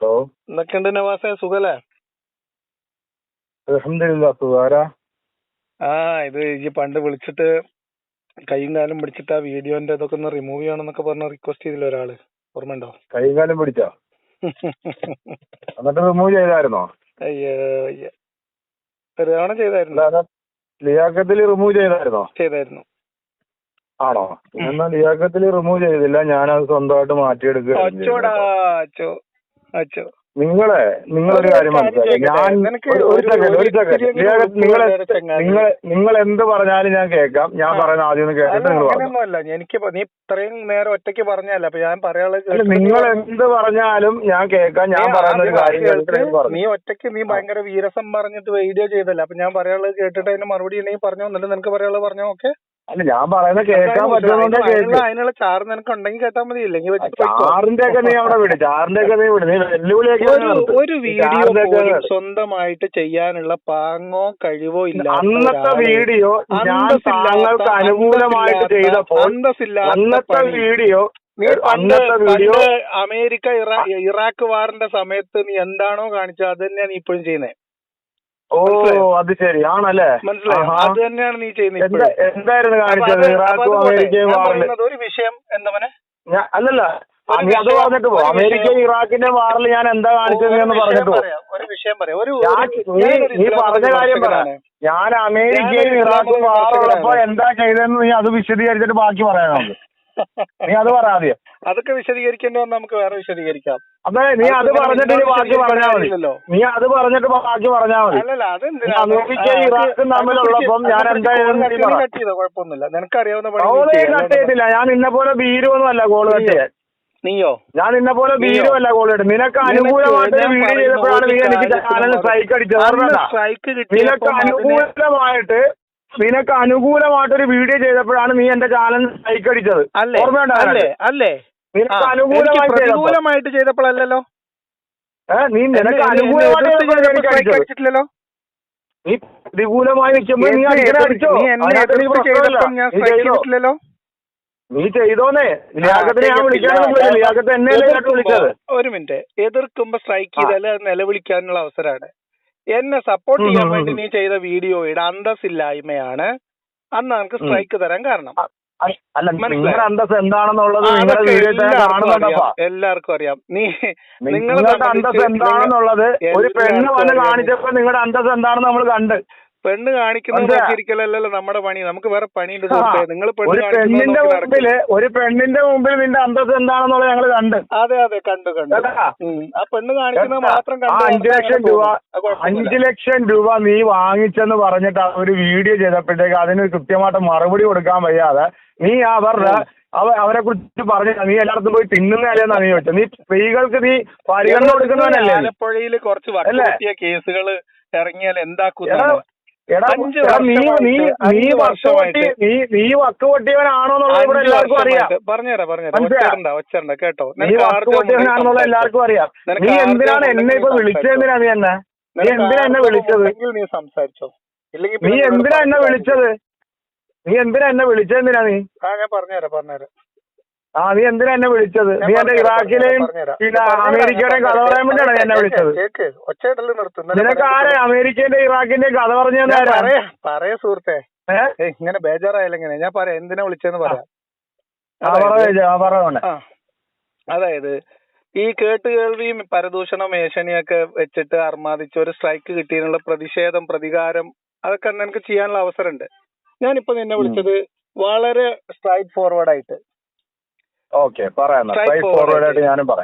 Hello. എന്തൊക്കെയുണ്ട് നവാസെ? സുഖല്ലേ? അലഹമില്ല സുഖാരാ? ആ ഇത് ഈ പണ്ട് വിളിച്ചിട്ട് കൈയും കാലും പിടിച്ചിട്ട് ആ വീഡിയോന്റെ ഇതൊക്കെ ഒന്ന് റിമൂവ് ചെയ്യണമെന്നൊക്കെ പറഞ്ഞ് റിക്വസ്റ്റ് ചെയ്തില്ല ഒരാൾ? ഓർമ്മയുണ്ടോ? കൈയും കാലം പിടിച്ചോ? എന്നിട്ട് റിമൂവ് ചെയ്തായിരുന്നോ? അയ്യോ അയ്യോ. ഒരു തവണ ചെയ്തായിരുന്നു. ലിയാക്കത്തിൽ റിമൂവ് ചെയ്തായിരുന്നോ? ചെയ്തായിരുന്നു. ആണോ? എന്നാ ലിയാക്കത്തിൽ റിമൂവ് ചെയ്തില്ല. ഞാനത് സ്വന്തമായിട്ട് അച്ചോടാ മാറ്റിയെടുക്കുക നിങ്ങളെ നിങ്ങളൊരു കാര്യം മനസ്സിലായി ഞാൻ? ഒരു- സെക്കൻഡ് ഒരു സെക്കൻഡ് നിങ്ങൾ നിങ്ങൾ നിങ്ങൾ എന്ത് പറഞ്ഞാലും ഞാൻ കേൾക്കാം. ഞാൻ പറയുന്ന ആദ്യം ഒന്ന് കേട്ടിട്ട് നിങ്ങൾ അങ്ങനെയൊന്നുമല്ല എനിക്ക് നീ ഇത്രയും നേരം ഒറ്റയ്ക്ക് പറഞ്ഞല്ല അപ്പൊ ഞാൻ പറയാനുള്ള നിങ്ങൾ എന്ത് പറഞ്ഞാലും ഞാൻ കേൾക്കാം. ഞാൻ പറയുന്ന ഒരു കാര്യം നീ ഒറ്റയ്ക്ക് നീ ഭയങ്കര വീരസം പറഞ്ഞിട്ട് വീഡിയോ ചെയ്തല്ല അപ്പൊ ഞാൻ പറയാനുള്ളത് കേട്ടിട്ട് അതിന് മറുപടി ഉണ്ടെങ്കിൽ പറഞ്ഞോ. എന്നിട്ട് നിനക്ക് പറയാനുള്ളത് പറഞ്ഞോ ഓക്കെ അല്ല ഞാൻ പറയുന്നത് കേൾക്കാൻ പറ്റുന്നുണ്ട് കേൾക്ക് അതിനുള്ള ചാറ് നിനക്ക് ഉണ്ടെങ്കിൽ കേട്ടാ മതി. ഇല്ലെങ്കിൽ. ചാറിന്റെ ഒക്കെ നീ അവിടെ വിട്. ചാറിന്റെ ഒക്കെ നീ വിട്. നീ വെല്ലുവിളിയൊക്കെ ഒരു വീഡിയോ. സ്വന്തമായിട്ട് ചെയ്യാനുള്ള പാങ്ങോ കഴിവോ ഇല്ല അന്നത്തെ വീഡിയോ ഞാൻ അന്തസ്സില്ലാത്ത- താങ്കൾക്ക് അനുകൂലമായിട്ട് ചെയ്ത ചെയ്തപ്പോൾ അന്നത്തെ വീഡിയോ നീ പണ്ട് അമേരിക്ക ഇറാ- ഇറാഖ് വാറിന്റെ സമയത്ത് നീ എന്താണോ കാണിച്ചത് അത് തന്നെയാണ് നീ ഇപ്പോഴും ചെയ്യുന്നത് ഓ? അത് ശരി. ആണല്ലേ? അത് തന്നെയാണ് നീ ചെയ്യുന്നത് എന്തായിരുന്നു കാണിച്ചത്? ഇറാഖും അമേരിക്കയും ഒരു വിഷയം എന്താ മോനെ? അല്ലല്ല. നീ അത് പറഞ്ഞിട്ട് പോ. വിഷയം- ഇറാഖിന്റെ വാറിൽ ഞാൻ എന്താ കാണിച്ചത് എന്ന് പറഞ്ഞിട്ട് ഒരു വിഷയം പറയാം. ഒരു നീ പറഞ്ഞ കാര്യം പറ. ഞാൻ അമേരിക്കയും ഇറാഖും വാറുള്ളപ്പോ എന്താ ചെയ്തതെന്ന് നീ അത് വിശദീകരിച്ചിട്ട് ബാക്കി പറയാം നമുക്ക്. നീ അത് പറ ആദ്യം. അതൊക്കെ വിശദീകരിക്കേണ്ടി വന്നാൽ നമുക്ക് വേറെ വിശദീകരിക്കാം. അതെ നീ അത് പറഞ്ഞിട്ട് ബാക്കി പറഞ്ഞാൽ മതി. നീ അത് പറഞ്ഞിട്ട് ബാക്കി പറഞ്ഞാൽ മതി. അമേരിക്കയും ഇറാഖും തമ്മിലുള്ളപ്പം ഞാൻ എന്തായാലും. കട്ട് ചെയ്തോ കുഴപ്പമൊന്നുമില്ല. നിനക്കറിയാവുന്ന കോൾ കട്ട്. ചെയ്തില്ല ഞാൻ നിന്നെ പോലെ ഭീരുവൊന്നും അല്ല ഗോൾ കട്ട് ചെയ്യാൻ നീയോ? ഞാൻ നിന്നെ പോലെ കോൾ ഇടും നിനക്ക് അനുകൂലമായിട്ട് വീഡിയോ ചെയ്തപ്പോഴാണ് നീ എനിക്ക് ചാനൽ സ്ട്രൈക്ക് അടിച്ചത്. നിനക്ക് അനുകൂലമായിട്ട് നിനക്ക് അനുകൂലമായിട്ടൊരു വീഡിയോ ചെയ്തപ്പോഴാണ് നീ എന്റെ ചാനൽ കൈക്കടിച്ചത് അടിച്ചത്. അല്ലേ? അല്ലേ? അല്ലേ? നിനക്ക് ആ, അനുകൂലമായിട്ട് ചെയ്തപ്പോഴല്ലോ നീ നിനക്ക് അനുകൂലമായിട്ട് അടിച്ചിട്ടില്ലല്ലോ? നീ പ്രതികൂലമായി നിൽക്കുമ്പോൾ നീ അടിച്ചോ? ഞാൻ നീ ചെയ്തോന്നേ. ലിയാഖത്തിനെ ഞാൻ. വിളിക്കാനൊന്നും ലിയാഖത്ത് എന്നെ വിളിച്ചത്. ഒരു മിനിറ്റ് എതിർക്കുമ്പോ സ്ട്രൈക്ക്. ചെയ്താൽ നിലവിളിക്കാനുള്ള അവസരമാണ്. എന്നെ സപ്പോർട്ട് ചെയ്യാൻ വേണ്ടി. നീ ചെയ്ത വീഡിയോയുടെ അന്തസ്സില്ലായ്മയാണ്. അന്ന് നമുക്ക് സ്ട്രൈക്ക് തരാൻ കാരണം. അന്തസ് എന്താണെന്നുള്ളത് എല്ലാവർക്കും അറിയാം. നീ നിങ്ങളുടെ അന്തസ് എന്താണെന്നുള്ളത് ഒരു പെണ്ണ് വന്ന്. കാണിച്ചപ്പോ നിങ്ങളുടെ അന്തസ് എന്താണെന്ന് നമ്മൾ കണ്ട്. പെണ്ണ് കാണിക്കുന്നത്? നോക്കിയിരിക്കലല്ലോ നമ്മുടെ പണി. നമുക്ക് വേറെ പണിയുണ്ട് സുഹൃത്തെ. നിങ്ങൾ പെണ്ണ് പെണ്ണിന്റെ മുമ്പിൽ മുമ്പിൽ ഒരു പെണ്ണിന്റെ മുമ്പിൽ നിന്റെ അന്തസ് എന്താണെന്നുള്ളത് ഞങ്ങൾ കണ്ട്. അതെ അതെ കണ്ടു കണ്ടു. ആ പെണ്ണ് കാണിക്കുന്നത് മാത്രം കണ്ടു അഞ്ചു ലക്ഷം രൂപ. അഞ്ചു ലക്ഷം രൂപ നീ വാങ്ങിച്ചെന്ന് പറഞ്ഞിട്ട് ആ ഒരു വീഡിയോ ചെയ്തപ്പോഴത്തേക്ക് അതിന് കൃത്യമായിട്ട് മറുപടി കൊടുക്കാൻ വയ്യാതെ നീ അവരുടെ അവ അവരെ കുറിച്ച് പറഞ്ഞു നീ എല്ലായിടത്തും പോയി തിന്നുന്നതല്ലേന്നാ നീ ചോദിച്ചത് നീ സ്ത്രീകൾക്ക് നീ പരിഗണന കൊടുക്കുന്നവനല്ലേ? ആലപ്പുഴയിൽ കുറച്ച് കേസുകൾ ഇറങ്ങിയാൽ എന്താക്കുന്ന എടാ നീ നീ നീ. നീ ഇവിടെ എല്ലാവർക്കും അറിയാം. പറഞ്ഞുതരാം പറഞ്ഞുതരാം. കേട്ടോ. നീ എല്ലാവർക്കും അറിയാം. നീ എന്തിനാണ് എന്നെ ഇപ്പൊ നീ വിളിച്ചതെന്തിനാ നീ എന്നെ? നീ എന്തിനാ എന്നെ വിളിച്ചത്? നീ സംസാരിച്ചോ. നീ എന്തിനാ എന്നെ വിളിച്ചത്? നീ എന്തിനാ എന്നെ വിളിച്ചതെന്തിനാ നീ? ആ ഞാൻ പറഞ്ഞുതരാം പറഞ്ഞുതരാം. ആ നീ എന്തിനാ എന്നെ വിളിച്ചത്? നീ എന്റെ ഇറാഖിലെയും. പിന്നെ അമേരിക്കയുടെയും കഥ പറയാൻ വേണ്ടിയാണ് എന്നെ വിളിച്ചത്. കേക്ക് നിനക്ക് ആരെ? അമേരിക്കന്റെ ഇറാഖിന്റെയും കഥ പറഞ്ഞു പറയാ പറയാ സുഹൃത്തെ. ഇങ്ങനെ ബേജാറായാലെങ്ങനെ ഞാൻ പറയാം എന്തിനാ വിളിച്ചെന്ന് പറയാം. അതായത് ഈ കേട്ട് കേൾവിയും പരദൂഷണം ഏഷണിയൊക്കെ വെച്ചിട്ട് അർമാദിച്ച് ഒരു സ്ട്രൈക്ക് കിട്ടിയതിനുള്ള പ്രതിഷേധം പ്രതികാരം അതൊക്കെ നിനക്ക് ചെയ്യാനുള്ള അവസരമുണ്ട്. ഞാനിപ്പോ നിന്നെ വിളിച്ചത് വളരെ സ്ട്രൈറ്റ് ഫോർവേഡ് ആയിട്ട് ഓക്കെ പറയാം.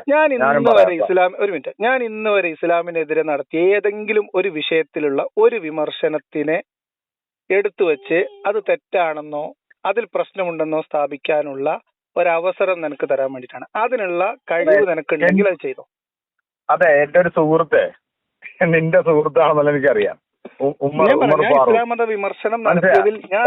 ഞാനും ഞാൻ ഇന്ന് വരെ ഇസ്ലാം ഒരു മിനിറ്റ് ഞാൻ ഇന്ന് വരെ ഇസ്ലാമിനെതിരെ നടത്തിയ ഏതെങ്കിലും ഒരു വിഷയത്തിലുള്ള ഒരു വിമർശനത്തിനെ എടുത്തു വെച്ച് അത് തെറ്റാണെന്നോ അതിൽ പ്രശ്നമുണ്ടെന്നോ സ്ഥാപിക്കാനുള്ള ഒരവസരം നിനക്ക് തരാൻ വേണ്ടിയിട്ടാണ് അതിനുള്ള കഴിവ്. നിനക്കുണ്ടെങ്കിൽ അത് ചെയ്തോ അതെ എന്റെ ഒരു സുഹൃത്തെ നിന്റെ സുഹൃത്താണെന്നല്ല എനിക്കറിയാം ഇസ്ലാമത വിമർശനം? നടത്തിയതിൽ ഞാൻ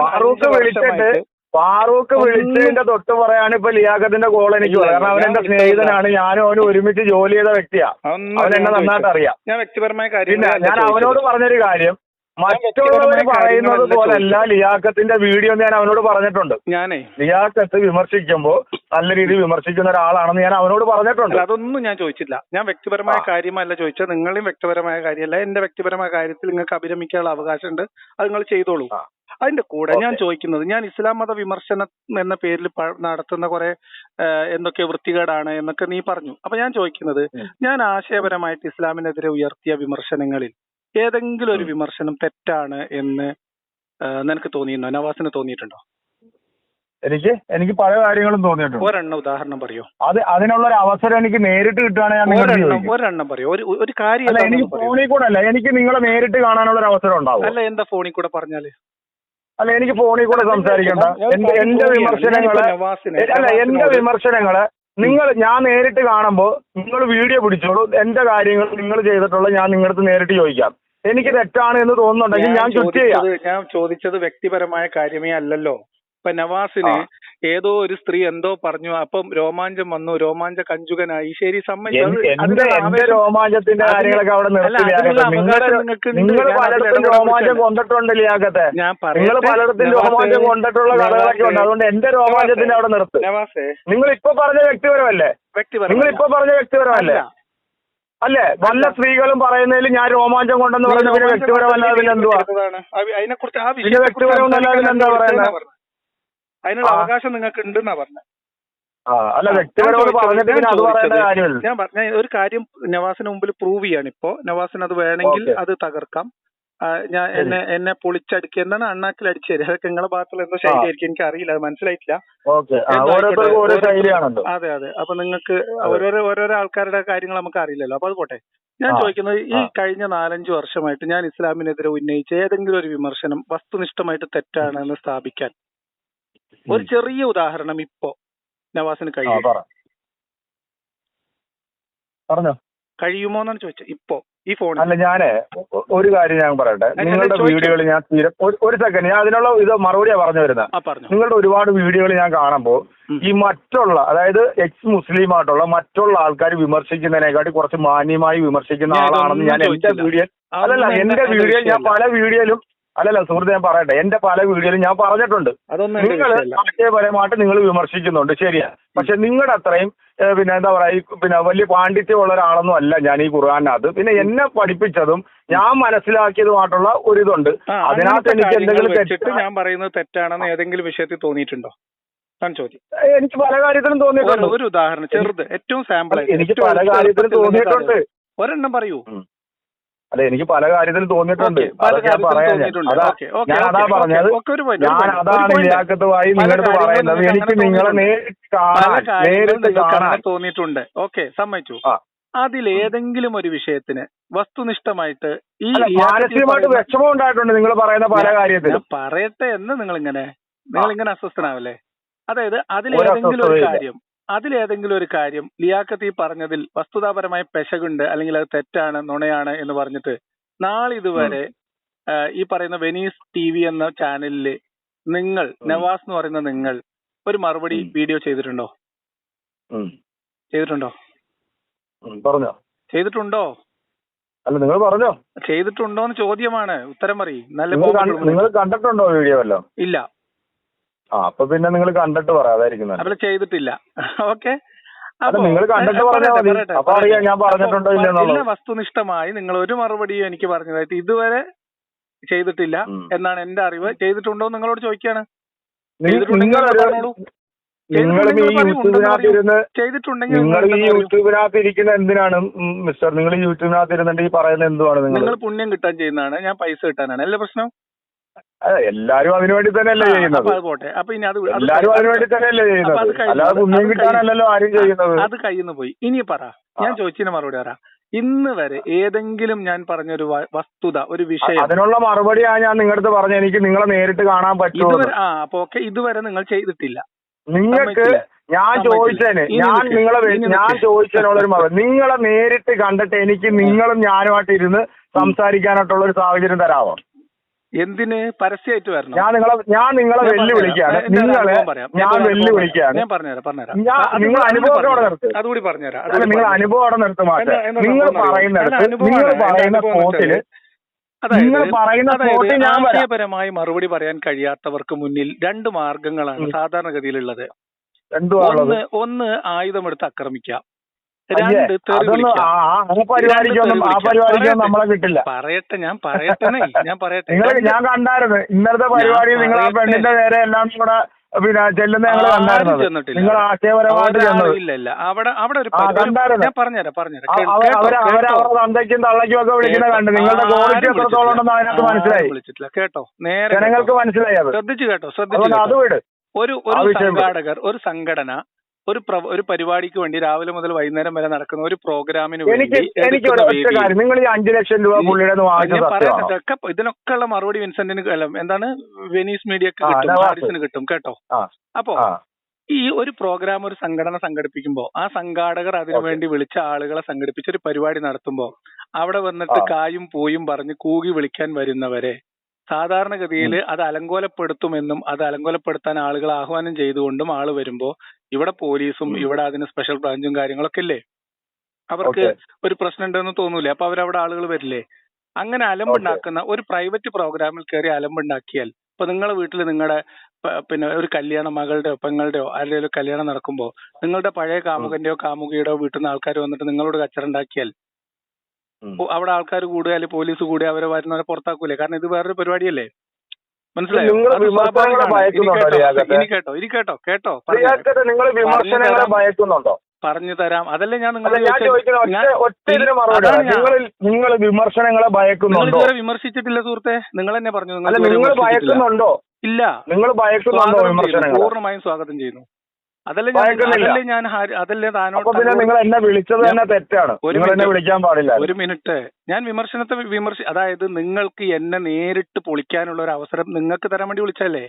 വിളിച്ചിട്ട് ഫാറൂഖ് വിളിച്ചതിന്റെ തൊട്ട് പറയാണ് ഇപ്പൊ ലിയാഖത്തിന്റെ ഗോൾ എനിക്ക് കാരണം അവൻ എന്റെ സ്നേഹിതനാണ്. ഞാനും അവനും ഒരുമിച്ച് ജോലി ചെയ്ത വ്യക്തിയാ. അവൻ എന്നെ നന്നായിട്ട് അറിയാം. ഞാൻ വ്യക്തിപരമായ പിന്നെ ഞാൻ. അവനോട് പറഞ്ഞൊരു കാര്യം. മറ്റുള്ളവർ പറയുന്നത് പോലല്ല ലിയാഖത്തിന്റെ വീഡിയോ ഞാൻ അവനോട് പറഞ്ഞിട്ടുണ്ട്. ഞാനേ. ലിയാക്കത്ത് വിമർശിക്കുമ്പോൾ നല്ല രീതിയിൽ വിമർശിക്കുന്ന ഒരാളാണെന്ന് ഞാൻ അവനോട് പറഞ്ഞിട്ടുണ്ട്. അതൊന്നും ഞാൻ ചോദിച്ചില്ല. ഞാൻ വ്യക്തിപരമായ കാര്യമല്ല ചോദിച്ചത്. നിങ്ങളെയും വ്യക്തിപരമായ കാര്യമല്ല. എന്റെ വ്യക്തിപരമായ കാര്യത്തിൽ നിങ്ങൾക്ക് അഭിരമിക്കാനുള്ള അവകാശമുണ്ട്. അത് നിങ്ങൾ ചെയ്തോളൂ. അതിന്റെ കൂടെ ഞാൻ ചോദിക്കുന്നത് ഞാൻ ഇസ്ലാം മത വിമർശനം എന്ന പേരിൽ നടത്തുന്ന കുറെ എന്തൊക്കെ വൃത്തികേടാണ് എന്നൊക്കെ നീ പറഞ്ഞു. അപ്പൊ ഞാൻ ചോദിക്കുന്നത് ഞാൻ ആശയപരമായിട്ട് ഇസ്ലാമിനെതിരെ ഉയർത്തിയ വിമർശനങ്ങളിൽ ഏതെങ്കിലും ഒരു വിമർശനം തെറ്റാണ് എന്ന് നിനക്ക് തോന്നിയിരുന്നോ നവാസിന് തോന്നിയിട്ടുണ്ടോ? എനിക്ക് എനിക്ക് പല കാര്യങ്ങളും തോന്നിയിട്ടുണ്ട്. ഒരെണ്ണം ഉദാഹരണം പറയോ? അത് അതിനുള്ള ഒരു അവസരം എനിക്ക് നേരിട്ട് കിട്ടുകയാണെങ്കിൽ ഒരെണ്ണം പറയോ? ഒരു ഒരു കാര്യം എനിക്ക് ഫോണിൽ കൂടെ അല്ല എനിക്ക് നിങ്ങളെ നേരിട്ട് കാണാനുള്ള ഒരു അവസരം ഉണ്ടാവും? അല്ല എന്താ ഫോണിൽ കൂടെ പറഞ്ഞാൽ? അല്ല എനിക്ക് ഫോണിൽ കൂടെ സംസാരിക്കണ്ട. എന്റെ എന്റെ വിമർശനങ്ങൾ അല്ല എന്റെ വിമർശനങ്ങൾ നിങ്ങൾ ഞാൻ നേരിട്ട് കാണുമ്പോൾ നിങ്ങൾ വീഡിയോ പിടിച്ചോളൂ. എന്റെ കാര്യങ്ങൾ നിങ്ങൾ ചെയ്തിട്ടുള്ള ഞാൻ നിങ്ങളുടെ നേരിട്ട് ചോദിക്കാം. എനിക്ക് തെറ്റാണ് എന്ന് തോന്നുന്നുണ്ടെങ്കിൽ ഞാൻ ഞാൻ ചോദിച്ചത് വ്യക്തിപരമായ കാര്യമേ അല്ലല്ലോ. ഇപ്പൊ നവാസിന്. ഏതോ ഒരു സ്ത്രീ എന്തോ പറഞ്ഞു. അപ്പം രോമാഞ്ചം വന്നു. രോമാഞ്ച കഞ്ചുകനായി ശരി സമ്മതിച്ചു. രോമാഞ്ചത്തിന്റെ കാര്യങ്ങളൊക്കെ അവിടെ രോമാഞ്ചം പറ്റില്ല. കൊണ്ടിട്ടുണ്ട് ലിയാക്കത്തെ ഞാൻ നിങ്ങൾ പലയിടത്തും രോമാഞ്ചം കൊണ്ടിട്ടുള്ള കഥകളൊക്കെ ഉണ്ട്. അതുകൊണ്ട് എന്റെ രോമാഞ്ചത്തിന്റെ അവിടെ നിർത്ത്. നിങ്ങൾ ഇപ്പൊ പറഞ്ഞ വ്യക്തിപരമല്ലേ? നിങ്ങൾ ഇപ്പൊ പറഞ്ഞ വ്യക്തിപരമല്ലേ? അല്ലേ. വല്ല സ്ത്രീകളും പറയുന്നതിൽ ഞാൻ രോമാഞ്ചം കൊണ്ടെന്ന് പറഞ്ഞ പിന്നെ വ്യക്തിപരമല്ലാതെ എന്തുവാ പിന്നെ വ്യക്തിപരമൊന്നല്ലാതെ പിന്നെ എന്താ പറയുന്നത്? അതിനുള്ള. അവകാശം നിങ്ങൾക്ക് ഉണ്ടെന്നാ പറഞ്ഞത് അല്ല ഞാൻ പറഞ്ഞ ഒരു കാര്യം നവാസിന് മുമ്പിൽ പ്രൂവ് ചെയ്യാണ് ഇപ്പോ. നവാസിന് അത് വേണമെങ്കിൽ അത് തകർക്കാം. ഞാൻ എന്നെ എന്നെ പൊളിച്ചടിക്കുക എന്താണ് അണ്ണാക്കിൽ അടിച്ചു തരിക അതൊക്കെ നിങ്ങളെ ഭാഗത്തുള്ള എന്തോ ശൈലിയായിരിക്കും എനിക്ക് അറിയില്ല അത് മനസ്സിലായിട്ടില്ല. അതെ അതെ. അപ്പൊ നിങ്ങൾക്ക് ഓരോരോ ഓരോരോ ആൾക്കാരുടെ കാര്യങ്ങൾ നമുക്ക് അറിയില്ലല്ലോ. അപ്പൊ അത് പോട്ടെ. ഞാൻ ചോദിക്കുന്നത് ഈ കഴിഞ്ഞ നാലഞ്ചു വർഷമായിട്ട് ഞാൻ ഇസ്ലാമിനെതിരെ ഉന്നയിച്ച ഏതെങ്കിലും ഒരു വിമർശനം വസ്തുനിഷ്ഠമായിട്ട് തെറ്റാണ് എന്ന് സ്ഥാപിക്കാൻ? ഒരു ചെറിയ ഉദാഹരണം ഇപ്പോ നവാസിന് കഴിയും. പറ. പറഞ്ഞോ? കഴിയുമോ എന്നാണ് ചോദിച്ചത്. ഇപ്പോ ഈ ഫോൺ അല്ല ഞാൻ ഒരു കാര്യം ഞാൻ പറയട്ടെ. നിങ്ങളുടെ. വീഡിയോകൾ ഞാൻ തീരെ ഒരു- സെക്കൻഡ് ഞാൻ അതിനുള്ള ഇത് മറുപടിയാ പറഞ്ഞു വരുന്നത്. നിങ്ങളുടെ ഒരുപാട് വീഡിയോകൾ ഞാൻ കാണുമ്പോൾ ഈ മറ്റുള്ള അതായത് എക്സ് മുസ്ലിം ആയിട്ടുള്ള മറ്റുള്ള ആൾക്കാർ വിമർശിക്കുന്നതിനെക്കാട്ടി കുറച്ച് മാന്യമായി വിമർശിക്കുന്ന ആളാണെന്ന് ഞാൻ എന്റെ വീഡിയോ അതല്ല അല്ലല്ല എന്റെ വീഡിയോ ഞാൻ പല വീഡിയോയിലും അല്ലല്ല സുഹൃത്ത് ഞാൻ പറയട്ടെ. എന്റെ പല വീഡിയോയിലും ഞാൻ പറഞ്ഞിട്ടുണ്ട്. നിങ്ങൾ ആശയപരമായിട്ട് നിങ്ങൾ വിമർശിക്കുന്നുണ്ട്. ശരിയാ. പക്ഷെ നിങ്ങളുടെ അത്രയും പിന്നെ എന്താ പറയുക പിന്നെ വലിയ പാണ്ഡിത്യമുള്ള ഒരാളൊന്നും അല്ല ഞാൻ ഈ ഖുർആാനകത്ത്. പിന്നെ എന്നെ പഠിപ്പിച്ചതും ഞാൻ മനസ്സിലാക്കിയതുമായിട്ടുള്ള ഒരു ഇതുണ്ട് അതിനകത്ത് എനിക്ക് എന്തെങ്കിലും തെറ്റിട്ട് തെറ്റ് ഞാൻ പറയുന്നത് തെറ്റാണെന്ന് ഏതെങ്കിലും വിഷയത്തിൽ തോന്നിയിട്ടുണ്ടോ? എനിക്ക് പല കാര്യത്തിലും തോന്നിയിട്ടുണ്ട്. ഒരു ഉദാഹരണം ചെറുത് ഏറ്റവും സാമ്പിൾ എനിക്ക് പല കാര്യത്തിലും തോന്നിയിട്ടുണ്ട്. ഒരെണ്ണം പറയൂ. അല്ല എനിക്ക് പല കാര്യത്തിലും തോന്നിയിട്ടുണ്ട്. അതൊക്കെ ഞാൻ കാര്യത്തിലും ഞാൻ. അതാ പറഞ്ഞത്. ഞാൻ അതാണ്. ഇല്ലാക്കത്തുമായി പല നിങ്ങളുടെ പറയുന്നത്. എനിക്ക് നിങ്ങളെ. നേരിട്ട് കാണാൻ നേരിട്ട് കാണാൻ തോന്നിയിട്ടുണ്ട്. ഓക്കെ സമ്മതിച്ചു. അതിലേതെങ്കിലും ഒരു വിഷയത്തിന് വസ്തുനിഷ്ഠമായിട്ട് ഈ മാനസികമായിട്ട് വിഷമം ഉണ്ടായിട്ടുണ്ട് നിങ്ങൾ പറയുന്ന പല കാര്യത്തിൽ കാര്യത്തിലും. പറയട്ടെ എന്ന് നിങ്ങൾ ഇങ്ങനെ നിങ്ങൾ ഇങ്ങനെ അസ്വസ്ഥനാവല്ലേ? അതായത് അതിലേതെങ്കിലും ഒരു. കാര്യം അതിലേതെങ്കിലും ഒരു കാര്യം ലിയാക്കത്ത് ഈ പറഞ്ഞതിൽ വസ്തുതാപരമായ പെശകുണ്ട് അല്ലെങ്കിൽ അത് തെറ്റാണ് നുണയാണ് എന്ന് പറഞ്ഞിട്ട് നാളിതുവരെ ഇതുവരെ ഈ പറയുന്ന വെനീസ് ടി വി എന്ന ചാനലിൽ നിങ്ങൾ നവാസ് എന്ന് പറയുന്ന നിങ്ങൾ ഒരു മറുപടി വീഡിയോ ചെയ്തിട്ടുണ്ടോ? ചെയ്തിട്ടുണ്ടോ? പറഞ്ഞോ. ചെയ്തിട്ടുണ്ടോ? അല്ല നിങ്ങൾ പറഞ്ഞോ. ചെയ്തിട്ടുണ്ടോ എന്ന് ചോദ്യമാണ്. ഉത്തരം പറയും. നല്ല നിങ്ങൾ കണ്ടിട്ടുണ്ടോ വീഡിയോ ഇല്ല. ആ അപ്പൊ പിന്നെ നിങ്ങൾ കണ്ടിട്ട് പറ അതായിരിക്കും നല്ലത്. അവിടെ ചെയ്തിട്ടില്ല. ഓക്കെ? നിങ്ങൾ കണ്ടിട്ട് പറഞ്ഞാൽ മതി. അപ്പൊ അറിയാം ഞാൻ പറഞ്ഞിട്ടുണ്ടോ ഇല്ലയോ എന്നുള്ളത്. വസ്തുനിഷ്ഠമായി നിങ്ങൾ ഒരു മറുപടിയും എനിക്ക് പറഞ്ഞതായിട്ട് ഇതുവരെ ചെയ്തിട്ടില്ല ഉം. എന്നാണ് എന്റെ അറിവ്. ചെയ്തിട്ടുണ്ടോ എന്ന് നിങ്ങളോട് ചോദിക്കാണ്. ചെയ്തിട്ടുണ്ടെങ്കിൽ പറഞ്ഞോളൂ. നിങ്ങൾ ഈ ചെയ്തിട്ടുണ്ടെങ്കിൽ പറയൂ, യൂട്യൂബിനകത്ത് ഇരുന്ന് ചെയ്തിട്ടുണ്ടെങ്കിൽ നിങ്ങൾ ഈ ഉണ്ടെന്ന് പറയൂ. യൂട്യൂബിനകത്ത് ഇരിക്കുന്ന എന്തിനാണ് ഉം, മിസ്റ്റർ? നിങ്ങൾ ഈ യൂട്യൂബിനകത്ത് ഇരുന്നിട്ട് ഈ പറയുന്ന എന്തുവാണ് നിങ്ങൾ നിങ്ങൾ പുണ്യം കിട്ടാൻ ചെയ്യുന്നതാണ്. ഞാൻ പൈസ കിട്ടാനാണ്. അല്ലേ പ്രശ്നം? എല്ലാരും അതിനു വേണ്ടി തന്നെയല്ലേ ചെയ്യുന്നത്. അത് പോട്ടെ. അപ്പൊ ഇനി അത് എല്ലാരും അതിനു വേണ്ടി തന്നെയല്ലേ ചെയ്യുന്നത്. അല്ലാതെ ഒന്നും പുണ്യം കിട്ടാനല്ലല്ലോ ആരും ചെയ്യുന്നത്. അത് കയ്യിൽ പോയി. ഇനി പറ. ഞാൻ. ചോദിച്ചതിന് മറുപടി പറ. ഇന്ന് വരെ ഏതെങ്കിലും ഞാൻ പറഞ്ഞൊരു വസ്തുത ഒരു വിഷയം. അതിനുള്ള മറുപടിയാണ് ഞാൻ നിങ്ങളുടെ പറഞ്ഞു എനിക്ക് നിങ്ങളെ നേരിട്ട് കാണാൻ പറ്റും ആ അപ്പൊ ഓക്കെ ഇതുവരെ നിങ്ങൾ ചെയ്തിട്ടില്ല. നിങ്ങൾക്ക് ഞാൻ. ചോദിച്ചതിന് ഞാൻ നിങ്ങളെ ഞാൻ ചോദിച്ചതിനുള്ളൊരു ചോദിച്ചതിനുള്ള ഒരു മറുപടി. നിങ്ങളെ നേരിട്ട് കണ്ടിട്ട് എനിക്ക് നിങ്ങളും ഞാനുമായിട്ട് ഇരുന്ന് സംസാരിക്കാനായിട്ടുള്ള ഒരു സാഹചര്യം തരാമോ എന്തിന് പരസ്യമായിട്ട് വരണം? ഞാൻ നിങ്ങളെ ഞാൻ നിങ്ങളെ വെല്ലുവിളിക്കാണ്. നിങ്ങളെ ഞാൻ വെല്ലുവിളിക്കാണ്. ഞാൻ പറഞ്ഞുതരാം പറഞ്ഞുതരാം. നിങ്ങൾ അനുഭവം അവിടെ നിർത്തും. അതുകൂടി പറഞ്ഞുതരാം. നിങ്ങൾ അനുഭവം അവിടെ നിർത്തും നിങ്ങൾ പറയുന്നത് പറയുന്നിടത്ത് നിങ്ങൾ പറയുന്ന വരാം. ആശയപരമായി മറുപടി പറയാൻ കഴിയാത്തവർക്ക് മുന്നിൽ രണ്ട് മാർഗങ്ങളാണ്. സാധാരണഗതിയിലുള്ളത്. ഒന്ന് ഒന്ന് ആയുധമെടുത്ത് ആക്രമിക്കാം. നമ്മളെ കിട്ടില്ല. പറയട്ടെ ഞാൻ പറയട്ടെ ഞാൻ പറയട്ടെ. ഞാൻ കണ്ടായിരുന്നു ഇന്നലത്തെ പരിപാടി നിങ്ങൾ ആ പെണ്ണിന്റെ നേരെ എല്ലാം കൂടെ പിന്നെ ചെല്ലുന്ന ഞങ്ങൾ ആരും നിങ്ങൾ ആശയപരമായിട്ട് ചെന്നത്. അവിടെ അവിടെ ഒരു കണ്ടായിരുന്നു. ഞാൻ പറഞ്ഞുതരാം പറഞ്ഞുതരാം. ആ, കേട്ടോ, അവർ കേട്ടോ, അവർ അവർ കേട്ടോ. അവരുടെ തന്തയ്ക്കും തള്ളയ്ക്കും ഒക്കെ വിളിക്കുന്നത് കണ്ട്. നിങ്ങളുടെ ക്വാളിറ്റി എത്രത്തോളം ഉണ്ടെന്ന്. അതിനകത്ത് മനസ്സിലായി. വിളിച്ചിട്ടില്ല. കേട്ടോ നേരെ ജനങ്ങൾക്ക്. മനസ്സിലായി അത്. ശ്രദ്ധിച്ചു കേട്ടോ ശ്രദ്ധിച്ചു അത് വിട്. ഒരു ഒരു സംഘാടകർ ഒരു സംഘടന ഒരു ഒരു പരിപാടിക്ക് വേണ്ടി രാവിലെ മുതൽ വൈകുന്നേരം വരെ നടക്കുന്ന ഒരു പ്രോഗ്രാമിന് വേണ്ടി എനിക്ക് നിങ്ങൾ ഈ അഞ്ചു ലക്ഷം രൂപ ഇതിനൊക്കെ ഉള്ള മറുപടി വിൻസെന്റിന് അല്ല എന്താണ് വെനീസ് മീഡിയക്ക് കിട്ടും. ഹാരിസിന് കിട്ടും കേട്ടോ? അപ്പോ ഈ ഒരു പ്രോഗ്രാം ഒരു സംഘടന സംഘടിപ്പിക്കുമ്പോൾ ആ സംഘാടകർ അതിനുവേണ്ടി വിളിച്ച ആളുകളെ സംഘടിപ്പിച്ച് ഒരു പരിപാടി നടത്തുമ്പോൾ അവിടെ വന്നിട്ട് കായും പൂയും പറഞ്ഞ് കൂകി വിളിക്കാൻ വരുന്നവരെ സാധാരണഗതിയിൽ അത് അലങ്കോലപ്പെടുത്തുമെന്നും അത് അലങ്കോലപ്പെടുത്താൻ ആളുകൾ ആഹ്വാനം ചെയ്തുകൊണ്ടും ആൾ വരുമ്പോ ഇവിടെ പോലീസും ഇവിടെ അതിന് സ്പെഷ്യൽ ബ്രാഞ്ചും കാര്യങ്ങളൊക്കെ ഇല്ലേ? അവർക്ക് ഒരു പ്രശ്നം ഉണ്ടെന്ന് തോന്നൂലേ? അപ്പൊ അവരവിടെ ആളുകൾ വരില്ലേ? അങ്ങനെ അലമ്പുണ്ടാക്കുന്ന ഒരു പ്രൈവറ്റ് പ്രോഗ്രാമിൽ കയറി അലമ്പുണ്ടാക്കിയാൽ ഇപ്പൊ നിങ്ങളുടെ വീട്ടിൽ നിങ്ങളുടെ പിന്നെ ഒരു കല്യാണ മകളുടെയോ പെങ്ങളുടെയോ ആരുടെയോ കല്യാണം നടക്കുമ്പോൾ നിങ്ങളുടെ പഴയ കാമുകന്റെയോ കാമുകിയുടെയോ വീട്ടിൽ നിന്ന് ആൾക്കാർ വന്നിട്ട് നിങ്ങളോട് കച്ചറുണ്ടാക്കിയാൽ അവിടെ ആൾക്കാർ കൂടുക അല്ലെങ്കിൽ പോലീസ് കൂടുക അവരെ വരുന്നവരെ പുറത്താക്കൂലേ? കാരണം ഇത് വേറൊരു പരിപാടിയല്ലേ? മനസ്സിലായോ. ഇനി കേട്ടോ, ഇനി കേട്ടോ പറഞ്ഞു. ഭയക്കുന്നുണ്ടോ? തരാം അതല്ലേ ഞാൻ നിങ്ങളെ നിങ്ങൾ വിമർശനങ്ങളെ ഭയക്കുന്നുണ്ടോ? ഇതുവരെ വിമർശിച്ചിട്ടില്ല സുഹൃത്തെ. നിങ്ങൾ തന്നെ പറഞ്ഞു നിങ്ങൾ. ഭയക്കുന്നുണ്ടോ? ഇല്ല. നിങ്ങൾ ഭയക്കുന്നുണ്ടോ പൂർണമായും സ്വാഗതം ചെയ്യുന്നു. അതല്ലേ ഞാൻ. അതല്ലേ ഞാൻ അതല്ലേ താനോട് പിന്നെ നിങ്ങൾ എന്നെ വിളിച്ചത് തന്നെ തെറ്റാണ്. ഒരു നിങ്ങൾ എന്നെ മിനിറ്റ്. വിളിക്കാൻ പാടില്ല. ഒരു മിനിറ്റ്. ഞാൻ വിമർശനത്തെ വിമർശി അതായത് നിങ്ങൾക്ക് എന്നെ നേരിട്ട് പൊളിക്കാനുള്ള ഒരു അവസരം നിങ്ങൾക്ക് തരാൻ വേണ്ടി വിളിച്ചല്ലേ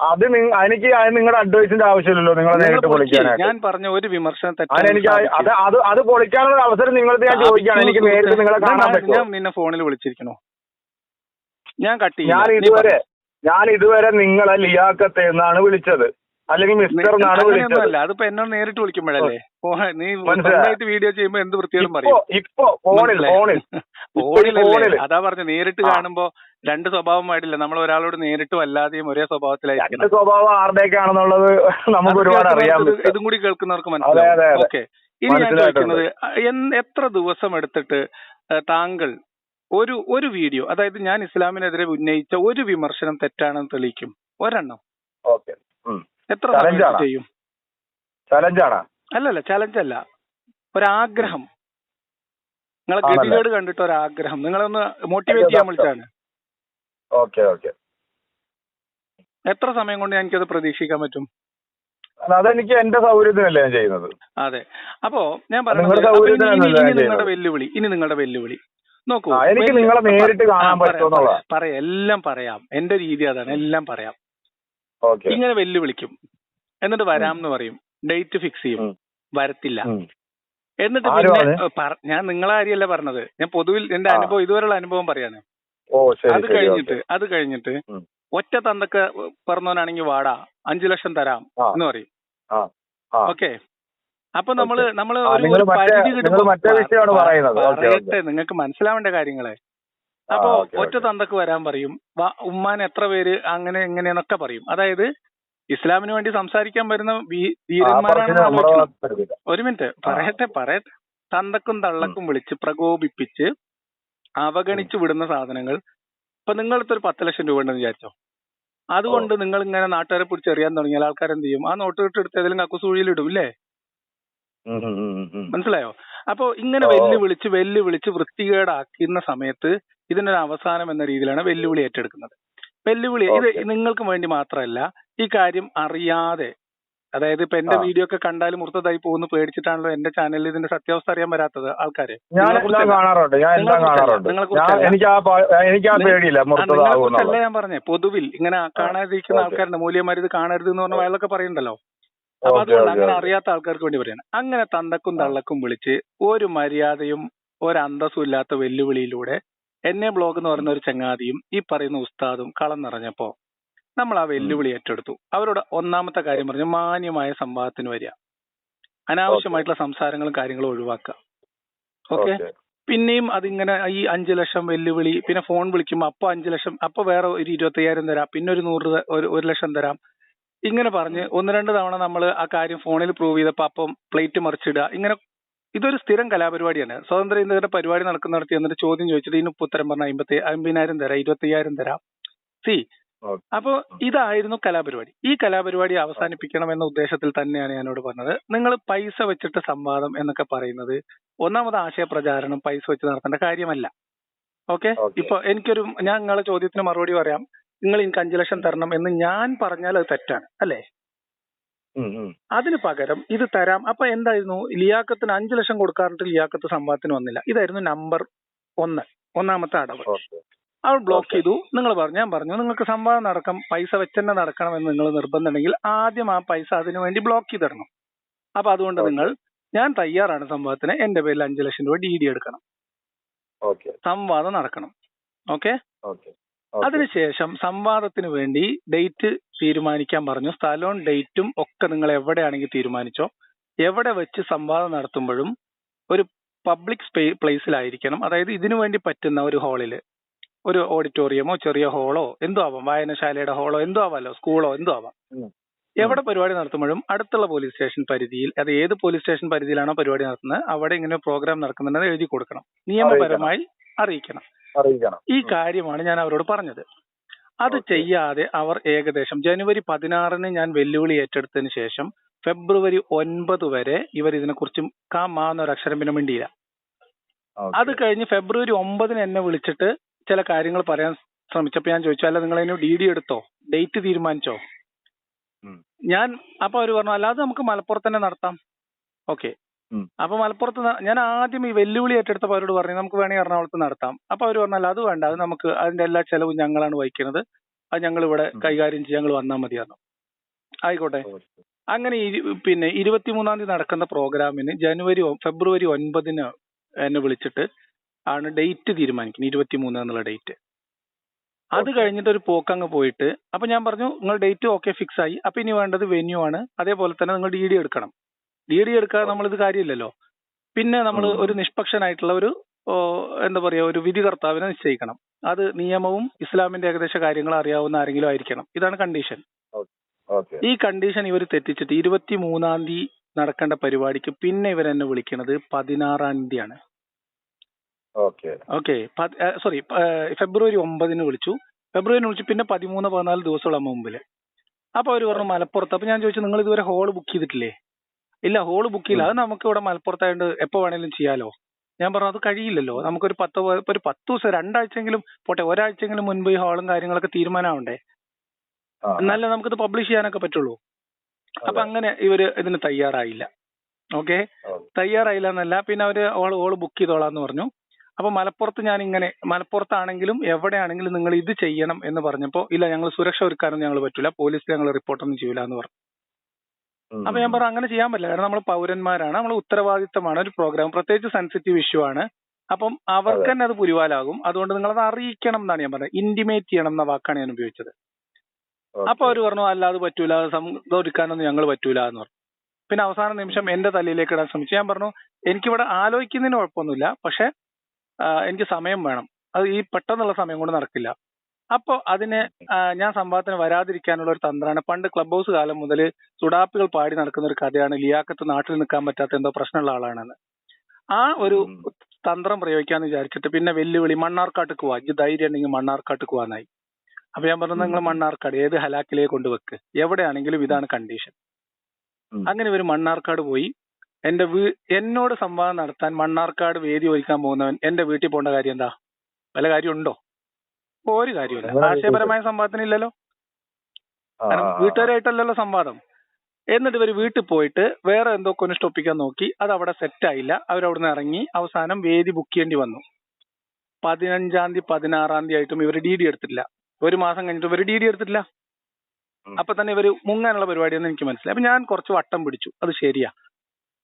അത് എനിക്ക് നിങ്ങളുടെ അഡ്വൈസിന്റെ ആവശ്യമില്ലല്ലോ നിങ്ങളെ നേരിട്ട് പൊളിക്കാനാണ് ഞാൻ പറഞ്ഞ ഒരു വിമർശനം എനിക്ക് അത് അത് അത് പൊളിക്കാനുള്ള അവസരം നിങ്ങളുടെ ഞാൻ ചോദിക്കുകയാണ്. എനിക്ക് നേരിട്ട് നിങ്ങളെ കാണാൻ ഞാൻ നിന്നെ ഫോണിൽ വിളിച്ചിരിക്കണോ ഞാൻ കട്ടി ഞാൻ ഇതുവരെ ഞാൻ ഇതുവരെ നിങ്ങളെ ലിയാക്കത്തെ എന്നാണ് വിളിച്ചത്. അല്ലെങ്കിൽ മിസ്റ്റർ എന്നാണ് വിളിച്ചത്. അതിപ്പോ എന്നോട് നേരിട്ട് വിളിക്കുമ്പോഴല്ലേ? നീ? സ്വന്തമായിട്ട് വീഡിയോ ചെയ്യുമ്പോ എന്ത് വൃത്തിയോടും പറയും? ഇപ്പൊ ഫോണിൽ? ഫോണിൽ. ഫോണിലല്ലേ? അതാ പറഞ്ഞു നേരിട്ട്. കാണുമ്പോ രണ്ട് സ്വഭാവമായിട്ടില്ല. നമ്മൾ ഒരാളോട് നേരിട്ടും അല്ലാതെയും ഒരേ രണ്ട് അതിന്റെ സ്വഭാവം ആരുടെയൊക്കെയാണെന്നുള്ളത് നമുക്ക് ഒരുപാട് അറിയാം ഇതും കൂടി കേൾക്കുന്നവർക്ക് മനസ്സിലാവും. ഓക്കെ. ഇനി ഞാൻ. ചോദിക്കുന്നത് എത്ര ദിവസം എടുത്തിട്ട് താങ്കൾ ഒരു ഒരു വീഡിയോ അതായത് ഞാൻ ഇസ്ലാമിനെതിരെ ഉന്നയിച്ച ഒരു വിമർശനം തെറ്റാണെന്ന് തെളിയിക്കും? ഒരെണ്ണം. ഓക്കെ. എത്ര? ചെയ്യും? ചലഞ്ചാണ് അല്ലല്ല ചലഞ്ച് അല്ല. ഒരാഗ്രഹം. നിങ്ങളെ? ഗതികേട് കണ്ടിട്ട് ഒരാഗ്രഹം. നിങ്ങളൊന്ന് മോട്ടിവേറ്റ് ചെയ്യാൻ വിളിച്ചാണ് ഓക്കെ ഓക്കെ എത്ര സമയം കൊണ്ട് എനിക്കത് പ്രതീക്ഷിക്കാൻ പറ്റും? അതെനിക്ക് എന്റെ സൗകര്യത്തിനല്ലേ ഞാൻ ചെയ്യുന്നത്. അതെ. അപ്പോ ഞാൻ പറഞ്ഞത് നിങ്ങളുടെ. വെല്ലുവിളി ഇനി നിങ്ങളുടെ വെല്ലുവിളി. നോക്കൂ എനിക്ക് നിങ്ങളെ നേരിട്ട് കാണാൻ പറയാം, പറ്റുമെന്നുള്ളതാ. പറയാം, എല്ലാം പറയാം. എന്റെ രീതി അതാണ് എല്ലാം പറയാം. ഇങ്ങനെ വെല്ലുവിളിക്കും. എന്നിട്ട് വരാം എന്ന് പറയും. ഡേറ്റ് ഫിക്സ് ചെയ്യും. വരത്തില്ല. എന്നിട്ട് പിന്നെ ഞാൻ നിങ്ങളെ കാര്യമല്ല പറഞ്ഞത്? ഞാൻ പൊതുവിൽ എന്റെ അനുഭവം ഇതുവരെയുള്ള അനുഭവം പറയാണ് അത് കഴിഞ്ഞിട്ട് അത് കഴിഞ്ഞിട്ട്. ഒറ്റ തന്തക്ക് പറഞ്ഞവനാണെങ്കിൽ വാടാ. അഞ്ചു ലക്ഷം തരാം എന്ന് പറയും. ഓക്കെ. അപ്പൊ നമ്മൾ നമ്മൾ ഒരു പരിധി കിട്ടുമ്പോ പറയട്ടെ നിങ്ങൾക്ക് മനസ്സിലാവേണ്ട കാര്യങ്ങളെ. അപ്പൊ ഒറ്റ തന്തക്ക് വരാൻ പറയും. ഉമ്മാൻ എത്ര പേര് അങ്ങനെ എങ്ങനെയെന്നൊക്കെ പറയും. അതായത് ഇസ്ലാമിന് വേണ്ടി സംസാരിക്കാൻ വരുന്ന വരുന്നില്ല. ഒരു മിനിറ്റ്. പറയട്ടെ പറയട്ടെ. തന്തക്കും തള്ളക്കും വിളിച്ച് പ്രകോപിപ്പിച്ച് അവഗണിച്ചു വിടുന്ന സാധനങ്ങൾ. ഇപ്പൊ നിങ്ങളടുത്ത് ഒരു പത്ത് ലക്ഷം രൂപ ഉണ്ടെന്ന് വിചാരിച്ചോ? അതുകൊണ്ട് നിങ്ങൾ ഇങ്ങനെ നാട്ടുകാരെ പിടിച്ച് എറിയാൻ തുടങ്ങിയാൽ ആൾക്കാർ എന്ത് ചെയ്യും ആ നോട്ട് ഇട്ട് എടുത്ത് ഏതെങ്കിലും കക്കുസൂഴിയിലിടും ഇല്ലേ. മനസ്സിലായോ? അപ്പോ ഇങ്ങനെ. വെല്ലുവിളിച്ച് വെല്ലുവിളിച്ച് വൃത്തികേടാക്കുന്ന സമയത്ത് ഇതിനൊരു അവസാനം എന്ന രീതിയിലാണ് വെല്ലുവിളി ഏറ്റെടുക്കുന്നത്. വെല്ലുവിളി ഇത്. നിങ്ങൾക്ക് വേണ്ടി മാത്രമല്ല ഈ കാര്യം അറിയാതെ അതായത് ഇപ്പൊ എന്റെ വീഡിയോ ഒക്കെ കണ്ടാലും മുർത്തതായി പോകുന്നു പേടിച്ചിട്ടാണല്ലോ എന്റെ ചാനലിൽ ഇതിന്റെ സത്യാവസ്ഥ അറിയാൻ വരാത്തത് ആൾക്കാര്. കാണാറുണ്ട് ഞാൻ പറഞ്ഞേ പൊതുവിൽ ഇങ്ങനെ കാണാതിരിക്കുന്ന ആൾക്കാരുടെ ആൾക്കാരുണ്ട് മൂല്യന്മാർ ഇത് കാണരുത് എന്ന് പറഞ്ഞ വയലൊക്കെ അയാളൊക്കെ പറയുന്നുണ്ടല്ലോ അപ്പൊ അതുകൊണ്ട് അങ്ങനെ അറിയാത്ത ആൾക്കാർക്ക് വേണ്ടി പറയാണ്. അങ്ങനെ തന്തക്കും തള്ളക്കും വിളിച്ച് ഒരു മര്യാദയും ഒരു അന്തസ്സും ഇല്ലാത്ത വെല്ലുവിളിയിലൂടെ എന്നെ ബ്ലോഗ് എന്ന് പറയുന്ന ഒരു ചങ്ങാതിയും ഈ പറയുന്ന ഉസ്താദും കളം നിറഞ്ഞപ്പോ നമ്മൾ ആ വെല്ലുവിളി ഏറ്റെടുത്തു. അവരോട് ഒന്നാമത്തെ കാര്യം പറഞ്ഞു മാന്യമായ സംവാദത്തിന് വരിക. അനാവശ്യമായിട്ടുള്ള സംസാരങ്ങളും കാര്യങ്ങളും ഒഴിവാക്കുക. ഓക്കെ. പിന്നെയും അതിങ്ങനെ ഈ അഞ്ചു ലക്ഷം വെല്ലുവിളി പിന്നെ ഫോൺ വിളിക്കുമ്പോൾ അപ്പൊ അഞ്ചു ലക്ഷം അപ്പൊ വേറെ ഒരു ഇരുപത്തയ്യായിരം തരാം പിന്നെ ഒരു നൂറ് ഒരു ഒരു ലക്ഷം തരാം. ഇങ്ങനെ പറഞ്ഞ് ഒന്ന് രണ്ട് തവണ നമ്മൾ ആ കാര്യം ഫോണിൽ പ്രൂവ് ചെയ്തപ്പോൾ അപ്പം പ്ലേറ്റ് മറിച്ചിടുക ഇങ്ങനെ ഇതൊരു സ്ഥിരം കലാപരിപാടിയാണ്. സ്വതന്ത്ര ഇന്ത്യയുടെ പരിപാടി നടക്കുന്നിടത്ത് എന്നിട്ട് ചോദ്യം ചോദിച്ചിട്ട് ഇതിന് ഉത്തരം പറഞ്ഞ അമ്പത്തി അമ്പതിനായിരം തരാം ഇരുപത്തയ്യായിരം തരാം. സി? അപ്പൊ ഇതായിരുന്നു കലാപരിപാടി. ഈ കലാപരിപാടി അവസാനിപ്പിക്കണം എന്ന ഉദ്ദേശത്തിൽ തന്നെയാണ് ഞാനോട് പറഞ്ഞത്. നിങ്ങൾ പൈസ വെച്ചിട്ട് സംവാദം എന്നൊക്കെ പറയുന്നത് ഒന്നാമത് ആശയ പ്രചാരണം പൈസ വെച്ച് നടത്തേണ്ട കാര്യമല്ല. ഓക്കെ. ഇപ്പൊ എനിക്കൊരു ഞാൻ നിങ്ങളെ ചോദ്യത്തിന് മറുപടി പറയാം. നിങ്ങൾ എനിക്ക് അഞ്ചു ലക്ഷം തരണം എന്ന് ഞാൻ പറഞ്ഞാൽ അത് തെറ്റാണ്. അല്ലേ. അതിന് പകരം ഇത് തരാം. അപ്പൊ എന്തായിരുന്നു? ലിയാക്കത്തിന് അഞ്ചു ലക്ഷം കൊടുക്കാറുണ്ട് ലിയാക്കത്ത് സംഭവത്തിന് വന്നില്ല. ഇതായിരുന്നു നമ്പർ ഒന്ന് ഒന്നാമത്തെ അടവ്. അവൾ ബ്ലോക്ക്. ചെയ്തു. നിങ്ങൾ പറഞ്ഞു ഞാൻ പറഞ്ഞു നിങ്ങൾക്ക് സംവാദം നടക്കാം പൈസ വെച്ചെന്നെ നടക്കണം എന്ന് നിങ്ങൾ നിർബന്ധമുണ്ടെങ്കിൽ ആദ്യം ആ പൈസ അതിനു വേണ്ടി ബ്ലോക്ക് ചെയ്തിടണം. അപ്പൊ അതുകൊണ്ട് നിങ്ങൾ ഞാൻ തയ്യാറാണ് സംവാദത്തിന് എന്റെ പേരിൽ അഞ്ചു ലക്ഷം രൂപ ഡി ഡി എടുക്കണം. സംവാദം നടക്കണം. ഓക്കെ? അതിനുശേഷം സംവാദത്തിന് വേണ്ടി ഡേറ്റ് തീരുമാനിക്കാൻ പറഞ്ഞു. സ്ഥലവും ഡേറ്റും ഒക്കെ നിങ്ങൾ എവിടെയാണെങ്കിൽ തീരുമാനിച്ചോ എവിടെ വെച്ച് സംവാദം നടത്തുമ്പോഴും ഒരു പബ്ലിക് സ്പേ പ്ലേസിലായിരിക്കണം. അതായത് ഇതിനു വേണ്ടി പറ്റുന്ന ഒരു ഹാളിൽ ഒരു ഓഡിറ്റോറിയമോ ചെറിയ ഹാളോ എന്തോ ആവാം. വായനശാലയുടെ ഹാളോ എന്തോ ആവാമല്ലോ സ്കൂളോ എന്തോ ആവാം. എവിടെ പരിപാടി നടത്തുമ്പോഴും അടുത്തുള്ള പോലീസ് സ്റ്റേഷൻ പരിധിയിൽ അത് ഏത് പോലീസ് സ്റ്റേഷൻ പരിധിയിലാണോ പരിപാടി നടത്തുന്നത് അവിടെ ഇങ്ങനെ പ്രോഗ്രാം നടക്കുന്നുണ്ടെന്ന് എഴുതി കൊടുക്കണം. നിയമപരമായി അറിയിക്കണം. അറിയിക്കണം. ഈ കാര്യമാണ് ഞാൻ അവരോട് പറഞ്ഞത്. അത് ചെയ്യാതെ അവർ ഏകദേശം ജനുവരി പതിനാറിന് ഞാൻ വെല്ലുവിളി ഏറ്റെടുത്തതിന് ശേഷം ഫെബ്രുവരി ഒൻപത് വരെ ഇവർ ഇതിനെക്കുറിച്ച് കാ മാ ഒരു അക്ഷരം പിന്നെ മിണ്ടിയില്ല. അത് കഴിഞ്ഞ് ഫെബ്രുവരി ഒമ്പതിന് എന്നെ വിളിച്ചിട്ട് ചില കാര്യങ്ങൾ പറയാൻ ശ്രമിച്ചപ്പോ ഞാൻ ചോദിച്ചു അല്ല നിങ്ങൾ അതിന് ഡി ഡി എടുത്തോ? ഡേറ്റ് തീരുമാനിച്ചോ? ഞാൻ അപ്പൊ അവർ പറഞ്ഞു അല്ലാതെ നമുക്ക് മലപ്പുറത്ത് തന്നെ നടത്താം. ഓക്കെ. അപ്പൊ മലപ്പുറത്ത് ഞാൻ ആദ്യം ഈ വെല്ലുവിളി ഏറ്റെടുത്തപ്പോ അവരോട് പറഞ്ഞു നമുക്ക് വേണമെങ്കിൽ എറണാകുളത്ത് നടത്താം. അപ്പൊ അവർ പറഞ്ഞാൽ അത് വേണ്ട അത് നമുക്ക് അതിന്റെ എല്ലാ ചെലവും ഞങ്ങളാണ് വഹിക്കുന്നത്. അത് ഞങ്ങൾ ഇവിടെ കൈകാര്യം ചെയ്യാൻ ഞങ്ങൾ വന്നാൽ മതിയാണ് ആയിക്കോട്ടെ. അങ്ങനെ പിന്നെ ഇരുപത്തിമൂന്നാം തീയതി നടക്കുന്ന പ്രോഗ്രാമിന് ജനുവരി ഫെബ്രുവരി ഒൻപതിന് എന്നെ വിളിച്ചിട്ട് ആണ് ഡേറ്റ് തീരുമാനിക്കുന്നത് ഇരുപത്തിമൂന്ന് എന്നുള്ള ഡേറ്റ്. അത്. കഴിഞ്ഞിട്ട് ഒരു പോക്കങ്ങ് പോയിട്ട് അപ്പൊ ഞാൻ പറഞ്ഞു നിങ്ങൾ ഡേറ്റ് ഓക്കെ ഫിക്സ് ആയി അപ്പൊ ഇനി വേണ്ടത് വെന്യൂ ആണ്. അതേപോലെ തന്നെ നിങ്ങൾ ഡി ഡി എടുക്കണം. ഡി ഡി എടുക്കാതെ ഇത് കാര്യമില്ലല്ലോ. പിന്നെ നമ്മൾ ഒരു നിഷ്പക്ഷനായിട്ടുള്ള ഒരു എന്താ പറയാ ഒരു വിധികർത്താവിനെ നിശ്ചയിക്കണം. അത് നിയമവും ഇസ്ലാമിന്റെ ഏകദേശ കാര്യങ്ങൾ അറിയാവുന്ന ആരെങ്കിലും ആയിരിക്കണം. ഇതാണ് കണ്ടീഷൻ ഈ കണ്ടീഷൻ ഇവർ തെറ്റിച്ചിട്ട് ഇരുപത്തി മൂന്നാം തീയതി നടക്കേണ്ട പരിപാടിക്ക് പിന്നെ ഇവർ എന്നെ വിളിക്കുന്നത് പതിനാറാം തീയതിയാണ്. ആണ് ഓക്കെ സോറി ഫെബ്രുവരി ഒമ്പതിന് വിളിച്ചു. ഫെബ്രുവരി വിളിച്ചു പിന്നെ പതിമൂന്ന് പതിനാല് ദിവസമുള്ള മുമ്പിൽ. അപ്പൊ അവർ പറഞ്ഞു മലപ്പുറത്ത്. അപ്പൊ ഞാൻ ചോദിച്ചു നിങ്ങൾ ഇതുവരെ ഹോൾ ബുക്ക് ചെയ്തിട്ടില്ലേ? ഇല്ല ഹോൾ ബുക്ക് ചെയ്യില്ല. അത് നമുക്ക് ഇവിടെ മലപ്പുറത്തായതുകൊണ്ട് എപ്പോ വേണേലും ചെയ്യാലോ. ഞാൻ പറഞ്ഞു അത് കഴിയില്ലല്ലോ. നമുക്കൊരു പത്ത് ഒരു പത്ത് ദിവസം രണ്ടാഴ്ചയെങ്കിലും പോട്ടെ ഒരാഴ്ചയെങ്കിലും മുൻപ് ഈ ഹാളും കാര്യങ്ങളൊക്കെ തീരുമാനമാവണ്ടേ. എന്നാലേ നമുക്കിത് പബ്ലിഷ് ചെയ്യാനൊക്കെ പറ്റുള്ളൂ. അപ്പൊ അങ്ങനെ ഇവർ ഇതിന് തയ്യാറായില്ല. ഓക്കെ. തയ്യാറായില്ല എന്നല്ല പിന്നെ അവർ ഓൾ ബുക്ക് ചെയ്തോളാന്ന് പറഞ്ഞു. അപ്പൊ മലപ്പുറത്ത് ഞാൻ ഇങ്ങനെ മലപ്പുറത്താണെങ്കിലും എവിടെയാണെങ്കിലും നിങ്ങൾ ഇത് ചെയ്യണം എന്ന് പറഞ്ഞപ്പോ ഇല്ല ഞങ്ങൾ സുരക്ഷ ഒരുക്കാനൊന്നും ഞങ്ങൾ പറ്റൂല പോലീസിൽ ഞങ്ങൾ റിപ്പോർട്ടൊന്നും ചെയ്യൂല എന്ന് പറഞ്ഞു. അപ്പൊ ഞാൻ പറഞ്ഞു അങ്ങനെ ചെയ്യാൻ പറ്റില്ല. കാരണം നമ്മൾ പൗരന്മാരാണ് നമ്മൾ ഉത്തരവാദിത്തമാണ് ഒരു പ്രോഗ്രാം പ്രത്യേകിച്ച് സെൻസിറ്റീവ് ഇഷ്യൂ ആണ്. അപ്പം അവർക്ക് തന്നെ അത് പുരിവാലാകും അതുകൊണ്ട് നിങ്ങൾ അത് അറിയിക്കണം എന്നാണ് ഞാൻ പറഞ്ഞത്. ഇന്റിമേറ്റ് ചെയ്യണം എന്ന വാക്കാണ് ഞാൻ ഉപയോഗിച്ചത്. അപ്പൊ അവർ പറഞ്ഞു അല്ലാതെ പറ്റൂല അത് ഒരുക്കാനൊന്നും ഞങ്ങൾ പറ്റൂല എന്ന് പറഞ്ഞു. പിന്നെ അവസാന നിമിഷം എന്റെ തലയിലേക്ക് ഇടാൻ ശ്രമിച്ചു. ഞാൻ പറഞ്ഞു എനിക്കിവിടെ ആലോചിക്കുന്നതിന് കുഴപ്പമൊന്നുമില്ല. പക്ഷെ എനിക്ക് സമയം വേണം. അത് ഈ പെട്ടെന്നുള്ള സമയം കൊണ്ട് നടക്കില്ല. അപ്പൊ അതിന് ഞാൻ സംഭവത്തിന് വരാതിരിക്കാനുള്ള ഒരു തന്ത്രമാണ്. പണ്ട് ക്ലബ് ഹൗസ് കാലം മുതൽ സുഡാപ്പികൾ പാടി നടക്കുന്ന ഒരു കഥയാണ് ലിയാക്കത്ത് നാട്ടിൽ നിൽക്കാൻ പറ്റാത്ത എന്തോ പ്രശ്നമുള്ള ആളാണെന്ന്. ആ ഒരു തന്ത്രം പ്രയോഗിക്കാന്ന് വിചാരിച്ചിട്ട് പിന്നെ വെല്ലുവിളി മണ്ണാർക്കാട്ട് പോവാ. ഇജ്ജ് ധൈര്യം ഉണ്ടെങ്കിൽ മണ്ണാർക്കാട്ട് പോവാനായി അപ്പൊ ഞാൻ പറഞ്ഞു നിങ്ങൾ മണ്ണാർക്കാട് ഏത് ഹലാക്കിലേക്ക് കൊണ്ടുവെക്ക് എവിടെയാണെങ്കിലും ഇതാണ് കണ്ടീഷൻ അങ്ങനെ ഒരു മണ്ണാർക്കാട് പോയി. എന്റെ വീ എന്നോട് സംവാദം നടത്താൻ മണ്ണാർക്കാട് വേദി ഒരുക്കാൻ പോകുന്നവൻ എന്റെ വീട്ടിൽ പോകേണ്ട കാര്യം എന്താ? വല്ല കാര്യമുണ്ടോ? ഒരു കാര്യമില്ല. ആശയപരമായ സംവാദത്തിനില്ലല്ലോ. ഇല്ലല്ലോ കാരണം. വീട്ടുകാരായിട്ടല്ലല്ലോ സംവാദം. എന്നിട്ട് ഇവർ വീട്ടിൽ പോയിട്ട് വേറെ എന്തോ സ്റ്റോപ്പിക്കാൻ നോക്കി. അത് അവിടെ സെറ്റ് ആയില്ല. അവരവിടുന്ന് ഇറങ്ങി അവസാനം വേദി ബുക്ക് ചെയ്യേണ്ടി വന്നു. പതിനഞ്ചാം തീയതി പതിനാറാം തീയതി ആയിട്ടും ഇവർ ഡി ഡി എടുത്തിട്ടില്ല. ഒരു മാസം കഴിഞ്ഞിട്ട് ഇവർ ഡി ഡി എടുത്തിട്ടില്ല. അപ്പൊ തന്നെ ഇവർ മുങ്ങാനുള്ള പരിപാടിയെന്ന് എനിക്ക് മനസ്സിലായി. അപ്പൊ ഞാൻ കുറച്ച് വട്ടം പിടിച്ചു. അത് ശരിയാ.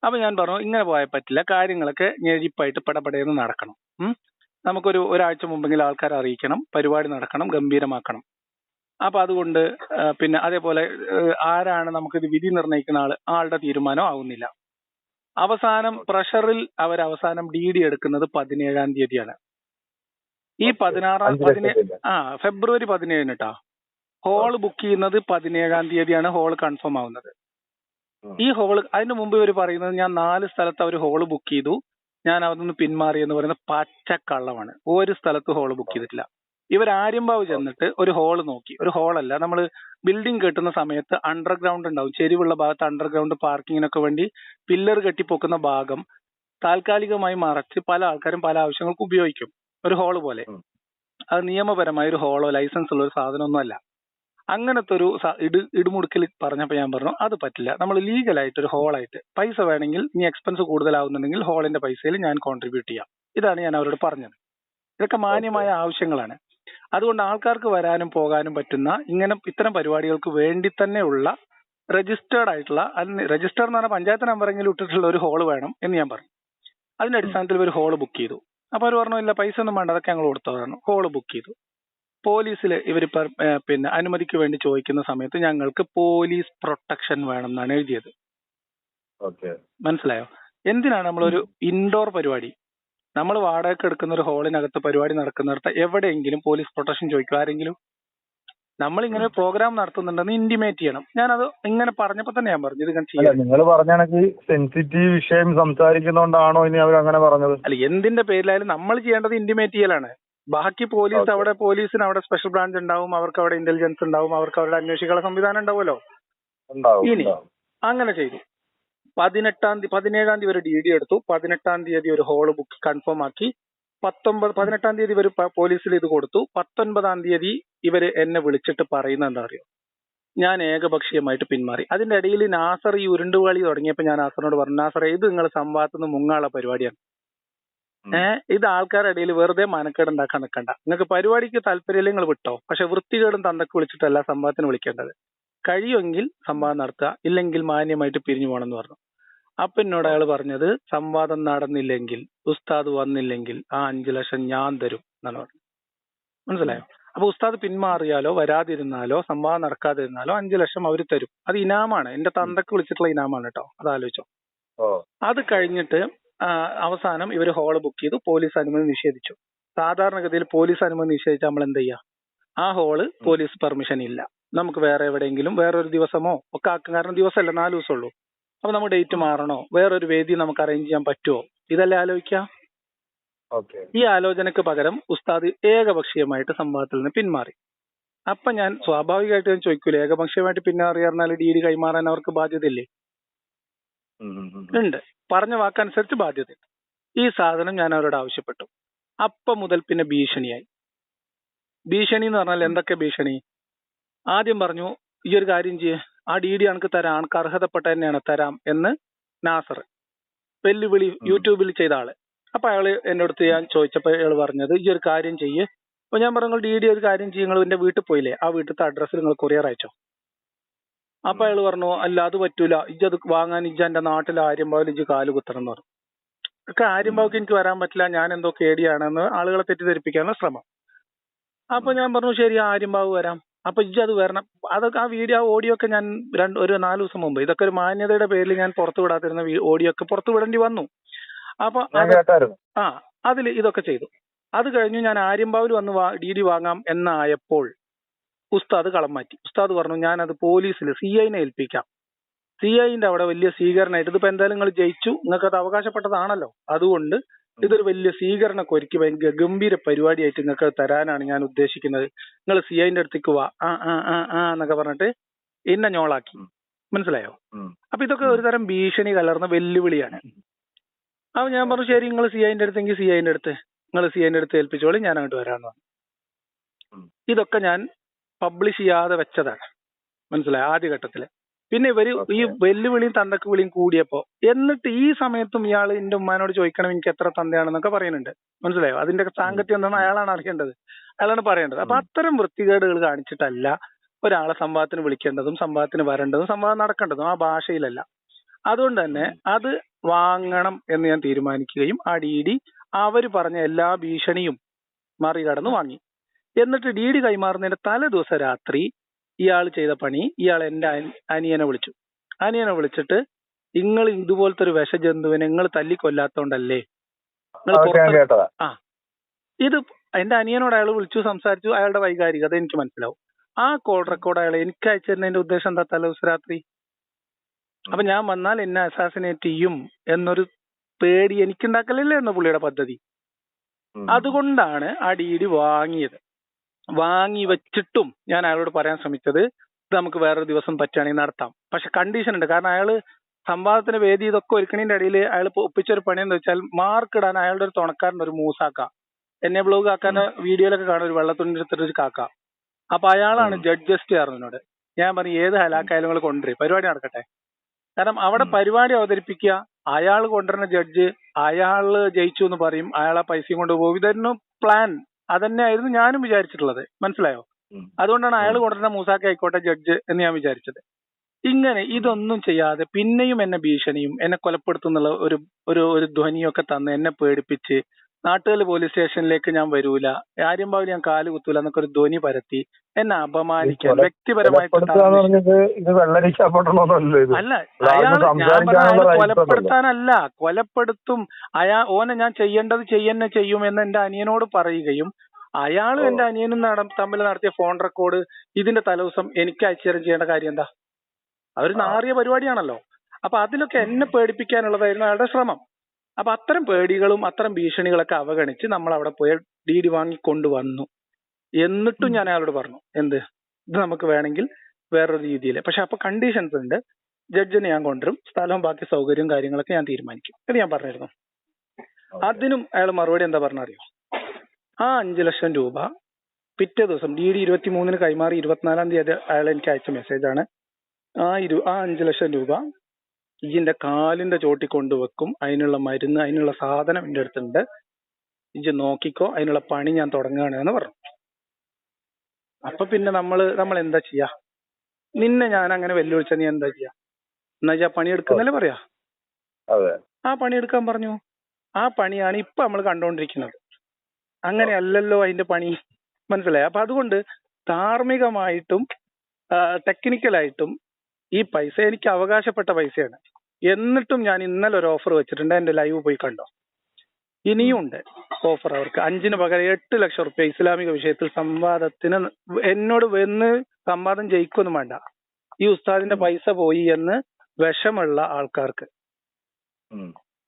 അപ്പൊ ഞാൻ പറഞ്ഞു ഇങ്ങനെ പോയാൽ പറ്റില്ല. കാര്യങ്ങളൊക്കെ ഞെരിപ്പായിട്ട് പടപടയെന്ന് നടക്കണം. നമുക്കൊരു ഒരാഴ്ച മുമ്പെങ്കിലും ആൾക്കാരെ അറിയിക്കണം പരിപാടി നടക്കണം ഗംഭീരമാക്കണം. അപ്പൊ അതുകൊണ്ട് പിന്നെ അതേപോലെ ആരാണ് നമുക്കിത് വിധി നിർണയിക്കുന്ന ആൾ ആളുടെ തീരുമാനം ആവുന്നില്ല. അവസാനം പ്രഷറിൽ അവർ അവസാനം ഡി ഡി എടുക്കുന്നത് പതിനേഴാം തീയതിയാണ്. ഈ പതിനാറാം പതിനേഴ് പതിനേ ആ ഫെബ്രുവരി പതിനേഴിന് കേട്ടോ ഹോൾ ബുക്ക് ചെയ്യുന്നത് പതിനേഴാം തീയതിയാണ് ഹോൾ കൺഫേം ആവുന്നത്. ഈ ഹോൾ അതിന് മുമ്പ് ഇവർ പറയുന്നത് ഞാൻ നാല് സ്ഥലത്ത് അവർ ഹോൾ ബുക്ക് ചെയ്തു. ഞാൻ അവിടുന്ന് പിന്മാറി എന്ന് പറയുന്ന പച്ചക്കള്ളമാണ്. ഒരു സ്ഥലത്ത് ഹോൾ ബുക്ക് ചെയ്തിട്ടില്ല. ഇവർ ആര്യമ്പാവ് ചെന്നിട്ട് ഒരു ഹോൾ നോക്കി. ഒരു ഹോളല്ല നമ്മൾ ബിൽഡിംഗ് കെട്ടുന്ന സമയത്ത് അണ്ടർഗ്രൗണ്ട് ഉണ്ടാവും. ചെരിവുള്ള ഭാഗത്ത് അണ്ടർഗ്രൗണ്ട് പാർക്കിങ്ങിനൊക്കെ വേണ്ടി പില്ലർ കെട്ടിപ്പൊക്കുന്ന ഭാഗം താൽക്കാലികമായി മറച്ച് പല ആൾക്കാരും പല ആവശ്യങ്ങൾക്ക് ഉപയോഗിക്കും. ഒരു ഹോൾ പോലെ. അത് നിയമപരമായ ഒരു ഹോളോ ലൈസൻസ് ഉള്ള ഒരു സാധനമൊന്നുമല്ല അങ്ങനത്തെ ഒരു ഇട് ഇടുമുടുക്കിൽ പറഞ്ഞപ്പോൾ ഞാൻ പറഞ്ഞു അത് പറ്റില്ല. നമ്മൾ ലീഗലായിട്ട് ഒരു ഹോളായിട്ട് പൈസ വേണമെങ്കിൽ ഇനി എക്സ്പെൻസ് കൂടുതലാവുന്നുണ്ടെങ്കിൽ ഹോളിന്റെ പൈസയിൽ ഞാൻ കോൺട്രിബ്യൂട്ട് ചെയ്യാം. ഇതാണ് ഞാൻ അവരോട് പറഞ്ഞത്. ഇതൊക്കെ മാന്യമായ ആവശ്യങ്ങളാണ്. അതുകൊണ്ട് ആൾക്കാർക്ക് വരാനും പോകാനും പറ്റുന്ന ഇങ്ങനെ ഇത്തരം പരിപാടികൾക്ക് വേണ്ടി തന്നെയുള്ള രജിസ്റ്റേർഡ് ആയിട്ടുള്ള രജിസ്റ്റർ എന്ന് പറഞ്ഞാൽ പഞ്ചായത്ത് നമ്പറെങ്കിലും ഇട്ടിട്ടുള്ള ഒരു ഹോൾ വേണം എന്ന് ഞാൻ പറഞ്ഞു. അതിന്റെ അടിസ്ഥാനത്തിൽ ഒരു ഹോൾ ബുക്ക് ചെയ്തു. അപ്പൊ അവർ പറഞ്ഞു ഇല്ല പൈസ ഒന്നും വേണ്ട. അതൊക്കെ ഞങ്ങൾ കൊടുത്തതാണ്. ഹോൾ ബുക്ക് ചെയ്തു. പോലീസിൽ ഇവർ പിന്നെ അനുമതിക്ക് വേണ്ടി ചോദിക്കുന്ന സമയത്ത് ഞങ്ങൾക്ക് പോലീസ് പ്രൊട്ടക്ഷൻ വേണം എന്നാണ് എഴുതിയത്. ഓക്കെ. മനസ്സിലായോ? എന്തിനാണ് നമ്മളൊരു ഇൻഡോർ പരിപാടി? നമ്മൾ വാടകയ്ക്ക് എടുക്കുന്ന ഒരു ഹാളിനകത്ത് പരിപാടി നടക്കുന്നിടത്ത് എവിടെയെങ്കിലും പോലീസ് പ്രൊട്ടക്ഷൻ ചോദിക്കും. ആരെങ്കിലും? നമ്മൾ ഇങ്ങനെ ഒരു പ്രോഗ്രാം നടത്തുന്നുണ്ടെന്ന് ഇന്റിമേറ്റ് ചെയ്യണം. ഞാനത് ഇങ്ങനെ പറഞ്ഞപ്പോ തന്നെ ഞാൻ പറഞ്ഞു. ഇത് ചെയ്യാം നിങ്ങൾ പറഞ്ഞാണെങ്കിൽ സെൻസിറ്റീവ് വിഷയം സംസാരിക്കുന്നോണ്ടാണോ ഇനി അവർ അങ്ങനെ പറഞ്ഞത്? അല്ല എന്തിന്റെ പേരിലായാലും നമ്മൾ ചെയ്യേണ്ടത് ഇന്റിമേറ്റ് ചെയ്യലാണ്. ബാക്കി പോലീസ് അവിടെ പോലീസിന് അവിടെ സ്പെഷ്യൽ ബ്രാഞ്ച് ഉണ്ടാവും അവർക്ക് അവിടെ ഇന്റലിജൻസ് ഉണ്ടാവും അവർക്ക് അവരുടെ അന്വേഷിക്കാനുള്ള സംവിധാനം ഉണ്ടാവുമല്ലോ? ഉണ്ടാവും ഇനി അങ്ങനെ ചെയ്തു. പതിനെട്ടാം തീയതി പതിനേഴാം തീയതി ഒരു ഡി ഡി എടുത്തു. പതിനെട്ടാം തീയതി ഒരു ഹോൾ ബുക്ക് കൺഫേം ആക്കി. പത്തൊമ്പത് പതിനെട്ടാം തീയതി ഇവർ പോലീസിൽ ഇത് കൊടുത്തു. പത്തൊൻപതാം തീയതി ഇവർ എന്നെ വിളിച്ചിട്ട് പറയുന്ന എന്താ അറിയോ? ഞാൻ ഏകപക്ഷീയമായിട്ട് പിന്മാറി. അതിന്റെ ഇടയിൽ നാസർ ഈ ഉരുണ്ടുകളി തുടങ്ങിയപ്പോൾ ഞാൻ നാസറിനോട് പറഞ്ഞു നാസർ ഇത് നിങ്ങൾ സംവാദത്തിന് മുങ്ങാനുള്ള പരിപാടിയാണ്. ഏഹ് ഇത് ആൾക്കാരുടെ ഇടയിൽ വെറുതെ മാനക്കേട് ഉണ്ടാക്കാൻ നിൽക്കണ്ട നിങ്ങൾക്ക് പരിപാടിക്ക് താല്പര്യം നിങ്ങൾ വിട്ടോ. പക്ഷെ വൃത്തികേടും തന്തക്ക് വിളിച്ചിട്ടല്ല സംവാദത്തിന് വിളിക്കേണ്ടത്. കഴിയുമെങ്കിൽ സംവാദം നടത്തുക ഇല്ലെങ്കിൽ മാന്യമായിട്ട് പിരിഞ്ഞു പോകണമെന്ന് പറഞ്ഞു. അപ്പൊ എന്നോട് അയാൾ പറഞ്ഞത് സംവാദം നടന്നില്ലെങ്കിൽ ഉസ്താദ് വന്നില്ലെങ്കിൽ ആ അഞ്ചു ലക്ഷം ഞാൻ തരും എന്നാണ് പറഞ്ഞു മനസ്സിലായോ? അപ്പൊ ഉസ്താദ് പിന്മാറിയാലോ വരാതിരുന്നാലോ സംവാദം നടക്കാതിരുന്നാലോ അഞ്ചു ലക്ഷം അവർ തരും. അത് ഇനാമാണ്. എന്റെ തന്തക്ക് വിളിച്ചിട്ടുള്ള ഇനാമാണ് കേട്ടോ. അത് ആലോചിച്ചോ അത് കഴിഞ്ഞിട്ട് അവസാനം ഇവർ ഹോൾ ബുക്ക് ചെയ്തു. പോലീസ് അനുമതി നിഷേധിച്ചു. സാധാരണഗതിയിൽ പോലീസ് അനുമതി നിഷേധിച്ചാൽ നമ്മൾ എന്ത് ചെയ്യാ? ആ ഹോൾ പോലീസ് പെർമിഷൻ ഇല്ല. നമുക്ക് വേറെ എവിടെയെങ്കിലും വേറൊരു ദിവസമോ ഒക്കെ ആക്കും. കാരണം ദിവസമല്ല നാല് ദിവസമുള്ളൂ. അപ്പൊ നമ്മൾ ഡേറ്റ് മാറണോ? വേറൊരു വേദി നമുക്ക് അറേഞ്ച് ചെയ്യാൻ പറ്റുമോ ഇതല്ലേ ആലോചിക്ക? ഓക്കെ ഈ ആലോചനക്ക് പകരം ഉസ്താദ് ഏകപക്ഷീയമായിട്ട് സംഭവത്തിൽ നിന്ന് പിന്മാറി. അപ്പൊ ഞാൻ സ്വാഭാവികമായിട്ട് ഞാൻ ചോദിക്കൂലേ? ഏകപക്ഷീയമായിട്ട് പിന്മാറി പറഞ്ഞാൽ ഡി ഡി കൈമാറാൻ അവർക്ക് ബാധ്യതയില്ലേ? ഉണ്ട്. പറഞ്ഞ വാക്കനുസരിച്ച് ബാധ്യത ഈ സാധനം ഞാൻ അവരോട് ആവശ്യപ്പെട്ടു. അപ്പം മുതൽ പിന്നെ ഭീഷണിയായി. ഭീഷണി എന്ന് പറഞ്ഞാൽ എന്തൊക്കെ ഭീഷണി? ആദ്യം പറഞ്ഞു ഈ ഒരു കാര്യം ചെയ്യേ. ആ ഡി ഡി അനക്ക് തരാം. അനക്ക് അർഹതപ്പെട്ട തന്നെയാണ്. തരാം. എന്ന് നാസർ വെല്ലുവിളി യൂട്യൂബിൽ ചെയ്ത ആൾ. അപ്പൊ അയാൾ എന്റെ അടുത്ത് ഞാൻ ചോദിച്ചപ്പോ അയാൾ പറഞ്ഞത് ഈ ഒരു കാര്യം ചെയ്യേ. അപ്പൊ ഞാൻ പറഞ്ഞു ഡി ഡി ഒരു കാര്യം ചെയ്യും. നിങ്ങൾ എന്റെ വീട്ടിൽ പോയില്ലേ? ആ വീട്ടിലത്തെ അഡ്രസ്സ് നിങ്ങൾ കൊറിയർ അയച്ചോ? അപ്പൊ അയാൾ പറഞ്ഞു അല്ല അത് പറ്റൂല. ഇജ്ജ് അത് വാങ്ങാൻ ഇജ്ജ് എന്റെ നാട്ടിൽ ആര്യമ്പാവിൽ ഇജ്ജ് കാൽ കുത്തണം എന്ന് പറഞ്ഞു. ഒക്കെ ആര്യമ്പാവിക്ക് എനിക്ക് വരാൻ പറ്റില്ല. ഞാൻ എന്തോ കേടിയാണെന്ന് ആളുകളെ തെറ്റിദ്ധരിപ്പിക്കാനുള്ള ശ്രമം. അപ്പൊ ഞാൻ പറഞ്ഞു ശരി ആര്യമ്പാവ് വരാം. അപ്പൊ ഇജ്ജ് അത് വരണം. അതൊക്കെ ആ വീഡിയോ ഓഡിയോ ഒക്കെ ഞാൻ രണ്ട് ഒരു നാല് ദിവസം മുമ്പ് ഇതൊക്കെ ഒരു മാന്യതയുടെ പേരിൽ ഞാൻ പുറത്തു വിടാതിരുന്ന ഓഡിയോ ഒക്കെ പുറത്തു വിടേണ്ടി വന്നു. അപ്പൊ ആ അതിൽ ഇതൊക്കെ ചെയ്തു. അത് കഴിഞ്ഞു ഞാൻ ആര്യമ്പാവിൽ വന്ന് ഡി ഡി വാങ്ങാം എന്നായപ്പോൾ ഉസ്താദ് കളം മാറ്റി. ഉസ്താദ് പറഞ്ഞു ഞാൻ അത് പോലീസിൽ സി ഐനെ ഏൽപ്പിക്കാം. സി ഐന്റെ അവിടെ വലിയ സ്വീകരണമായിട്ട് ഇതിപ്പോ എന്തായാലും നിങ്ങൾ ജയിച്ചു. നിങ്ങൾക്ക് അത് അവകാശപ്പെട്ടതാണല്ലോ. അതുകൊണ്ട് ഇതൊരു വലിയ സ്വീകരണമൊക്കെ ഒരുക്കി ഭയങ്കര ഗംഭീര പരിപാടിയായിട്ട് നിങ്ങൾക്ക് തരാനാണ് ഞാൻ ഉദ്ദേശിക്കുന്നത്. നിങ്ങൾ സി ഐന്റെ അടുത്തേക്ക് വാ. ആ ആ ആ ആ എന്നൊക്കെ പറഞ്ഞിട്ട് എന്നെ ഞോളാക്കി. മനസ്സിലായോ. അപ്പൊ ഇതൊക്കെ ഒരു തരം ഭീഷണി കലർന്ന വെല്ലുവിളിയാണ്. അപ്പൊ ഞാൻ പറഞ്ഞു ശരി നിങ്ങൾ സി ഐന്റെ അടുത്തെങ്കിൽ സി ഐന്റെ അടുത്ത്. നിങ്ങൾ സി ഐന്റെ അടുത്ത് ഏൽപ്പിച്ചോളി ഞാൻ അങ്ങോട്ട് വരാമെന്ന് പറഞ്ഞു. ഇതൊക്കെ ഞാൻ പബ്ലിഷ് ചെയ്യാതെ വെച്ചതാണ്. മനസ്സിലായോ? ആദ്യഘട്ടത്തിൽ. പിന്നെ ഇവർ ഈ വെല്ലുവിളിയും തന്തക്ക് വിളിയും കൂടിയപ്പോ എന്നിട്ട് ഈ സമയത്തും ഇയാൾ എന്റെ ഉമ്മാനോട് ചോദിക്കണം എനിക്ക് എത്ര തന്തയാണെന്നൊക്കെ പറയുന്നുണ്ട്. മനസ്സിലായോ? അതിന്റെ സാങ്കത്യം എന്താണെന്ന് അയാളാണ് അറിയേണ്ടത്. അയാളാണ് പറയേണ്ടത്. അപ്പൊ. അത്തരം വൃത്തികേടുകൾ കാണിച്ചിട്ടല്ല ഒരാളെ സംവാദത്തിന് വിളിക്കേണ്ടതും സംവാദത്തിന് വരേണ്ടതും സംവാദം നടക്കേണ്ടതും ആ ഭാഷയിലല്ല. അതുകൊണ്ട് തന്നെ അത് വാങ്ങണം എന്ന് ഞാൻ തീരുമാനിക്കുകയും ആ ഡി ഡി അവർ പറഞ്ഞ എല്ലാ ഭീഷണിയും മറികടന്ന് വാങ്ങി. എന്നിട്ട് ഡി ഡി കൈമാറുന്നതിന്റെ തലേ ദിവസം രാത്രി ഇയാൾ ചെയ്ത പണി ഇയാൾ എന്റെ അനിയനെ വിളിച്ചു. അനിയനെ വിളിച്ചിട്ട് നിങ്ങൾ ഇതുപോലത്തെ ഒരു വിഷജന്തുവിനെ നിങ്ങൾ തല്ലിക്കൊല്ലാത്തോണ്ടല്ലേ? നിങ്ങൾ ആ. ഇത് എന്റെ അനിയനോട് അയാൾ വിളിച്ചു സംസാരിച്ചു. അയാളുടെ വൈകാരികത എനിക്ക് മനസ്സിലാവും. ആ കോൾ റെക്കോർഡ് അയാൾ എനിക്ക് അയച്ചിരുന്നതിന്റെ ഉദ്ദേശം എന്താ തലേദിവസം രാത്രി? അപ്പൊ ഞാൻ വന്നാൽ എന്നെ അസാസിനേറ്റ് ചെയ്യും എന്നൊരു പേടി എനിക്കുണ്ടാക്കലല്ലേ എന്ന പുള്ളിയുടെ പദ്ധതി. അതുകൊണ്ടാണ് ആ ഡി ഡി വാങ്ങിയത്. വാങ്ങി വെച്ചിട്ടും ഞാൻ അയാളോട് പറയാൻ ശ്രമിച്ചത് ഇത് നമുക്ക് വേറൊരു ദിവസം പറ്റുകയാണെങ്കിൽ നടത്താം. പക്ഷെ കണ്ടീഷൻ ഉണ്ട്. കാരണം അയാൾ സംവാദത്തിന് വേദി ഇതൊക്കെ ഒരുക്കണിന്റെ ഇടയിൽ അയാൾ ഒപ്പിച്ചൊരു പണി എന്ന് വെച്ചാൽ മാർക്ക് ഇടാൻ അയാളുടെ ഒരു തുണക്കാരൻ ഒരു മൂസാക്ക. എന്നെ ബ്ലോഗ് ആക്കാൻ വീഡിയോയിലൊക്കെ കാണും ഒരു വെള്ളത്തുണ്ടി എടുത്തിട്ട് ഒരു കാക്ക. അപ്പൊ അയാളാണ്. ജഡ്ജസ്റ്റ് ആയിരുന്നോട് ഞാൻ പറഞ്ഞു ഏത് ഹലാക്കായാലും നിങ്ങൾ കൊണ്ടുവരും. പരിപാടി നടക്കട്ടെ. കാരണം അവിടെ പരിപാടി അവതരിപ്പിക്കുക അയാൾ കൊണ്ടുവരുന്ന ജഡ്ജ് അയാൾ ജയിച്ചു എന്ന് പറയും അയാളെ ആ പൈസയും കൊണ്ട് പോകും. ഇതായിരുന്നു പ്ലാൻ അതന്നെയായിരുന്നു ഞാനും വിചാരിച്ചിട്ടുള്ളത്. മനസ്സിലായോ? അതുകൊണ്ടാണ് അയാൾ. കൊണ്ടുവരുന്ന മൂസാക്ക ആയിക്കോട്ടെ ജഡ്ജ് എന്ന് ഞാൻ വിചാരിച്ചത്. ഇങ്ങനെ ഇതൊന്നും ചെയ്യാതെ പിന്നെയും എന്നെ ഭീഷണിയും എന്നെ കൊലപ്പെടുത്തുന്നുള്ള ഒരു ഒരു ഒരു ധ്വനിയൊക്കെ തന്ന് എന്നെ പേടിപ്പിച്ച് നാട്ടുകാർ പോലീസ് സ്റ്റേഷനിലേക്ക് ഞാൻ വരൂല. ആര്യമ്പാവിൽ ഞാൻ കാൽ കുത്തൂല എന്നൊക്കെ ഒരു ധ്വനി പരത്തി. എന്നെ അപമാനിക്കാൻ വ്യക്തിപരമായിട്ട് അല്ല അയാൾ ഞാൻ പറഞ്ഞ കൊലപ്പെടുത്താനല്ല. കൊലപ്പെടുത്തും. അയാ ഓനെ ഞാൻ ചെയ്യേണ്ടത് ചെയ്യന്നെ ചെയ്യും എന്ന് എന്റെ അനിയനോട് പറയുകയും അയാളും. എന്റെ അനിയനും നട തമ്മിൽ നടത്തിയ ഫോൺ റെക്കോർഡ് ഇതിന്റെ തലേദിവസം എനിക്ക് അയച്ചേരം ചെയ്യേണ്ട കാര്യം എന്താ? അതൊരു നാറിയ പരിപാടിയാണല്ലോ. അപ്പൊ അതിലൊക്കെ എന്നെ പേടിപ്പിക്കാനുള്ളതായിരുന്നു അയാളുടെ ശ്രമം. അപ്പൊ അത്തരം പേടികളും അത്തരം ഭീഷണികളൊക്കെ അവഗണിച്ച് നമ്മൾ അവിടെ പോയി ഡി ഡി വാങ്ങി കൊണ്ടുവന്നു. എന്നിട്ടും ഞാൻ അയാളോട് പറഞ്ഞു എന്ത്? ഇത് നമുക്ക് വേണമെങ്കിൽ വേറൊരു രീതിയിൽ. പക്ഷെ അപ്പൊ കണ്ടീഷൻസ് ഉണ്ട്. ജഡ്ജിനെ ഞാൻ കൊണ്ടുവരും. സ്ഥലവും ബാക്കി സൗകര്യവും കാര്യങ്ങളൊക്കെ ഞാൻ തീരുമാനിക്കും. ഇത് ഞാൻ പറഞ്ഞിരുന്നു അതിനും അയാൾ മറുപടി എന്താ പറഞ്ഞറിയോ? ആ അഞ്ചു ലക്ഷം രൂപ പിറ്റേ ദിവസം ഡി ഡി ഇരുപത്തി മൂന്നിന് കൈമാറി ഇരുപത്തിനാലാം തീയതി അയാൾ എനിക്ക് അയച്ച മെസ്സേജ് ആണ്. ആ ഇരു ആ അഞ്ചു ലക്ഷം രൂപ ഇജിന്റെ കാലിന്റെ ചോട്ടി കൊണ്ടുവെക്കും അതിനുള്ള മരുന്ന് അതിനുള്ള സാധനം എന്റെ അടുത്തുണ്ട്. ഇജ് നോക്കിക്കോ അതിനുള്ള പണി ഞാൻ തുടങ്ങുകയാണ് എന്ന് പറഞ്ഞു. അപ്പൊ പിന്നെ നമ്മൾ നമ്മൾ എന്താ ചെയ്യാ? നിന്നെ ഞാൻ അങ്ങനെ വെല്ലുവിളിച്ച നീ എന്താ ചെയ്യാ? എന്നാ ചെയ്യാ ആ പണി എടുക്കുന്നല്ലേ പറയാ? ആ പണി എടുക്കാൻ പറഞ്ഞു. ആ പണിയാണ് ഇപ്പൊ നമ്മൾ കണ്ടുകൊണ്ടിരിക്കുന്നത് അങ്ങനെയല്ലല്ലോ അതിന്റെ പണി. മനസ്സിലായി? അപ്പൊ അതുകൊണ്ട് ധാർമ്മികമായിട്ടും ടെക്നിക്കലായിട്ടും ഈ പൈസ എനിക്ക് അവകാശപ്പെട്ട പൈസയാണ്. എന്നിട്ടും ഞാൻ ഇന്നലെ ഒരു ഓഫർ വെച്ചിട്ടുണ്ട്. എന്റെ ലൈവ് പോയി കണ്ടോ? ഇനിയും ഉണ്ട് ഓഫർ അവർക്ക്. അഞ്ചിന് പകരം എട്ട് ലക്ഷം റുപ്യ ഇസ്ലാമിക വിഷയത്തിൽ സംവാദത്തിന് എന്നോട് വന്ന് സംവാദം ജയിക്കൊന്നും വേണ്ട. ഈ ഉസ്താദിന്റെ പൈസ പോയി എന്ന് വിഷമുള്ള ആൾക്കാർക്ക്.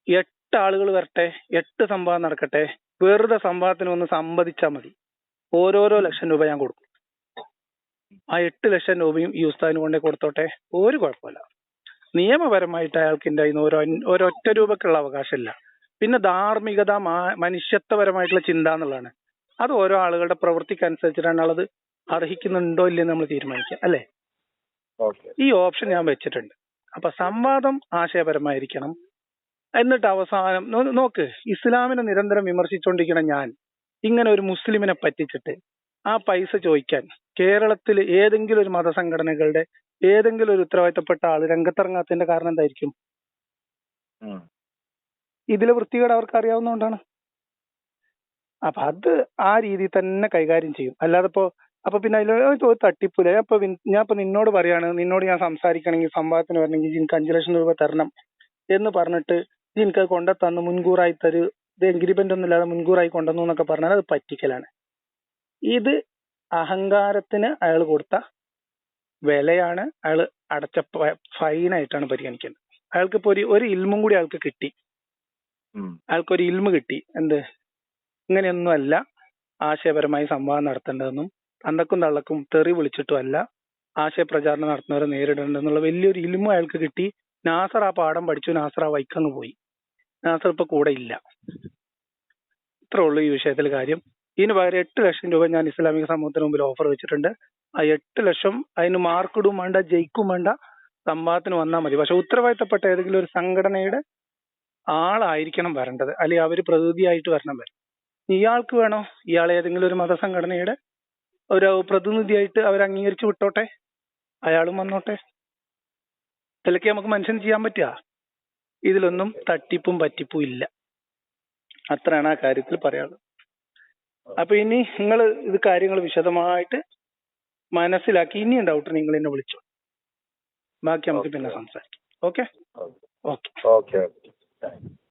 എട്ട് ആളുകൾ വരട്ടെ എട്ട് സംവാദം നടക്കട്ടെ വെറുതെ സംവാദത്തിന് ഒന്ന് സമ്മതിച്ചാൽ മതി. ഓരോരോ ലക്ഷം രൂപ ഞാൻ കൊടുക്കും. ആ എട്ട് ലക്ഷം രൂപയും ഈ ഉസ്താദിന് കൊണ്ടേ കൊടുത്തോട്ടെ? ഒരു കുഴപ്പമില്ല. നിയമപരമായിട്ട് അയാൾക്ക് എന്റെ ഒരു അൻ- ഒരൊറ്റ രൂപക്കുള്ള അവകാശമില്ല. പിന്നെ ധാർമ്മികത മനുഷ്യത്വപരമായിട്ടുള്ള ചിന്ത എന്നുള്ളതാണ്. അത് ഓരോ ആളുകളുടെ പ്രവൃത്തിക്ക് അനുസരിച്ചിട്ടാണ് അത് അർഹിക്കുന്നുണ്ടോ ഇല്ലെന്ന് നമ്മൾ തീരുമാനിക്കുക അല്ലേ? ഈ ഓപ്ഷൻ ഞാൻ വെച്ചിട്ടുണ്ട്. അപ്പൊ സംവാദം ആശയപരമായിരിക്കണം. എന്നിട്ട് അവസാനം നോക്ക് ഇസ്ലാമിനെ നിരന്തരം വിമർശിച്ചുകൊണ്ടിരിക്കുന്ന ഞാൻ ഇങ്ങനെ ഒരു മുസ്ലിമിനെ പറ്റിച്ചിട്ട് ആ പൈസ ചോദിക്കാൻ കേരളത്തിൽ ഏതെങ്കിലും ഒരു മതസംഘടനകളുടെ ഏതെങ്കിലും ഒരു ഉത്തരവാദിത്തപ്പെട്ട ആൾ രംഗത്തിറങ്ങാത്തതിന്റെ കാരണം എന്തായിരിക്കും? ഇതിലെ വൃത്തികേട് അവർക്ക് അറിയാവുന്നതുകൊണ്ടാണ്. അപ്പൊ അത് ആ രീതിയിൽ തന്നെ കൈകാര്യം ചെയ്യും. അല്ലാതെ ഇപ്പോ അപ്പൊ പിന്നെ അതിൽ ഒരു തട്ടിപ്പില്ല ഞാൻ ഇപ്പൊ ഞാൻ ഇപ്പൊ നിന്നോട് പറയാണ് നിന്നോട് ഞാൻ സംസാരിക്കണമെങ്കിൽ സംവാദത്തിന് വരണമെങ്കിൽ എനിക്ക് അഞ്ചു ലക്ഷം രൂപ തരണം എന്ന് പറഞ്ഞിട്ട് എനിക്ക് അത് കൊണ്ടു തന്നു മുൻകൂറായി തരൂ ഇത് എഗ്രിമെന്റ് ഒന്നും ഇല്ലാതെ മുൻകൂറായി കൊണ്ടുവന്നു എന്നൊക്കെ പറഞ്ഞാൽ അത് പറ്റിക്കലാണ്. ഇത് അഹങ്കാരത്തിന് അയാൾ കൊടുത്ത വിലയാണ് അയാൾ അടച്ച ഫൈൻ ആയിട്ടാണ് പരിഗണിക്കുന്നത്. അയാൾക്ക് ഇപ്പൊ ഒരു ഒരു ഇൽമും കൂടി അയാൾക്ക് കിട്ടി. അയാൾക്കൊരു ഇൽമ കിട്ടി. എന്ത്? ഇങ്ങനെയൊന്നുമല്ല ആശയപരമായി സംവാദം നടത്തേണ്ടതെന്നും തന്തക്കും തള്ളക്കും തെറി വിളിച്ചിട്ടും അല്ല ആശയപ്രചാരണം നടത്തുന്നവരെ നേരിടേണ്ടെന്നുള്ള വലിയൊരു ഇൽമ അയാൾക്ക് കിട്ടി. നാസർ ആ പാഠം പഠിച്ചു. നാസർ ആ വൈക്കങ്ങ് പോയി. നാസർ ഇപ്പൊ കൂടെ ഇല്ല. ഇത്രേ ഉള്ളൂ ഈ വിഷയത്തിലെ കാര്യം. ഇതിന് പകരം എട്ട് ലക്ഷം രൂപ ഞാൻ ഇസ്ലാമിക സമൂഹത്തിന് മുമ്പിൽ ഓഫർ വെച്ചിട്ടുണ്ട്. ആ എട്ട് ലക്ഷം അതിന് മാർക്കിടും വേണ്ട ജയിക്കും വേണ്ട സംവാദത്തിന് വന്നാൽ മതി. പക്ഷെ ഉത്തരവാദിത്തപ്പെട്ട ഏതെങ്കിലും ഒരു സംഘടനയുടെ ആളായിരിക്കണം വരേണ്ടത്. അല്ലെങ്കിൽ അവർ പ്രതിനിധിയായിട്ട് വരണം വരും. ഇയാൾക്ക് വേണോ? ഇയാൾ ഏതെങ്കിലും ഒരു മതസംഘടനയുടെ ഒരു പ്രതിനിധിയായിട്ട് അവർ അംഗീകരിച്ചു വിട്ടോട്ടെ? അയാളും വന്നോട്ടെ? ഇതിലൊക്കെ നമുക്ക് മനുഷ്യൻ ചെയ്യാൻ പറ്റുക. ഇതിലൊന്നും തട്ടിപ്പും പറ്റിപ്പും ഇല്ല. അത്രയാണ് ആ കാര്യത്തിൽ പറയാനുള്ളത്. അപ്പൊ ഇനി നിങ്ങൾ ഇത് കാര്യങ്ങൾ വിശദമായിട്ട് മനസ്സിലാക്കി. ഇനിയും ഡൗട്ട് നിങ്ങൾ എന്നെ വിളിച്ചു. ബാക്കി നമുക്ക് പിന്നെ സംസാരിക്കാം. Okay okay okay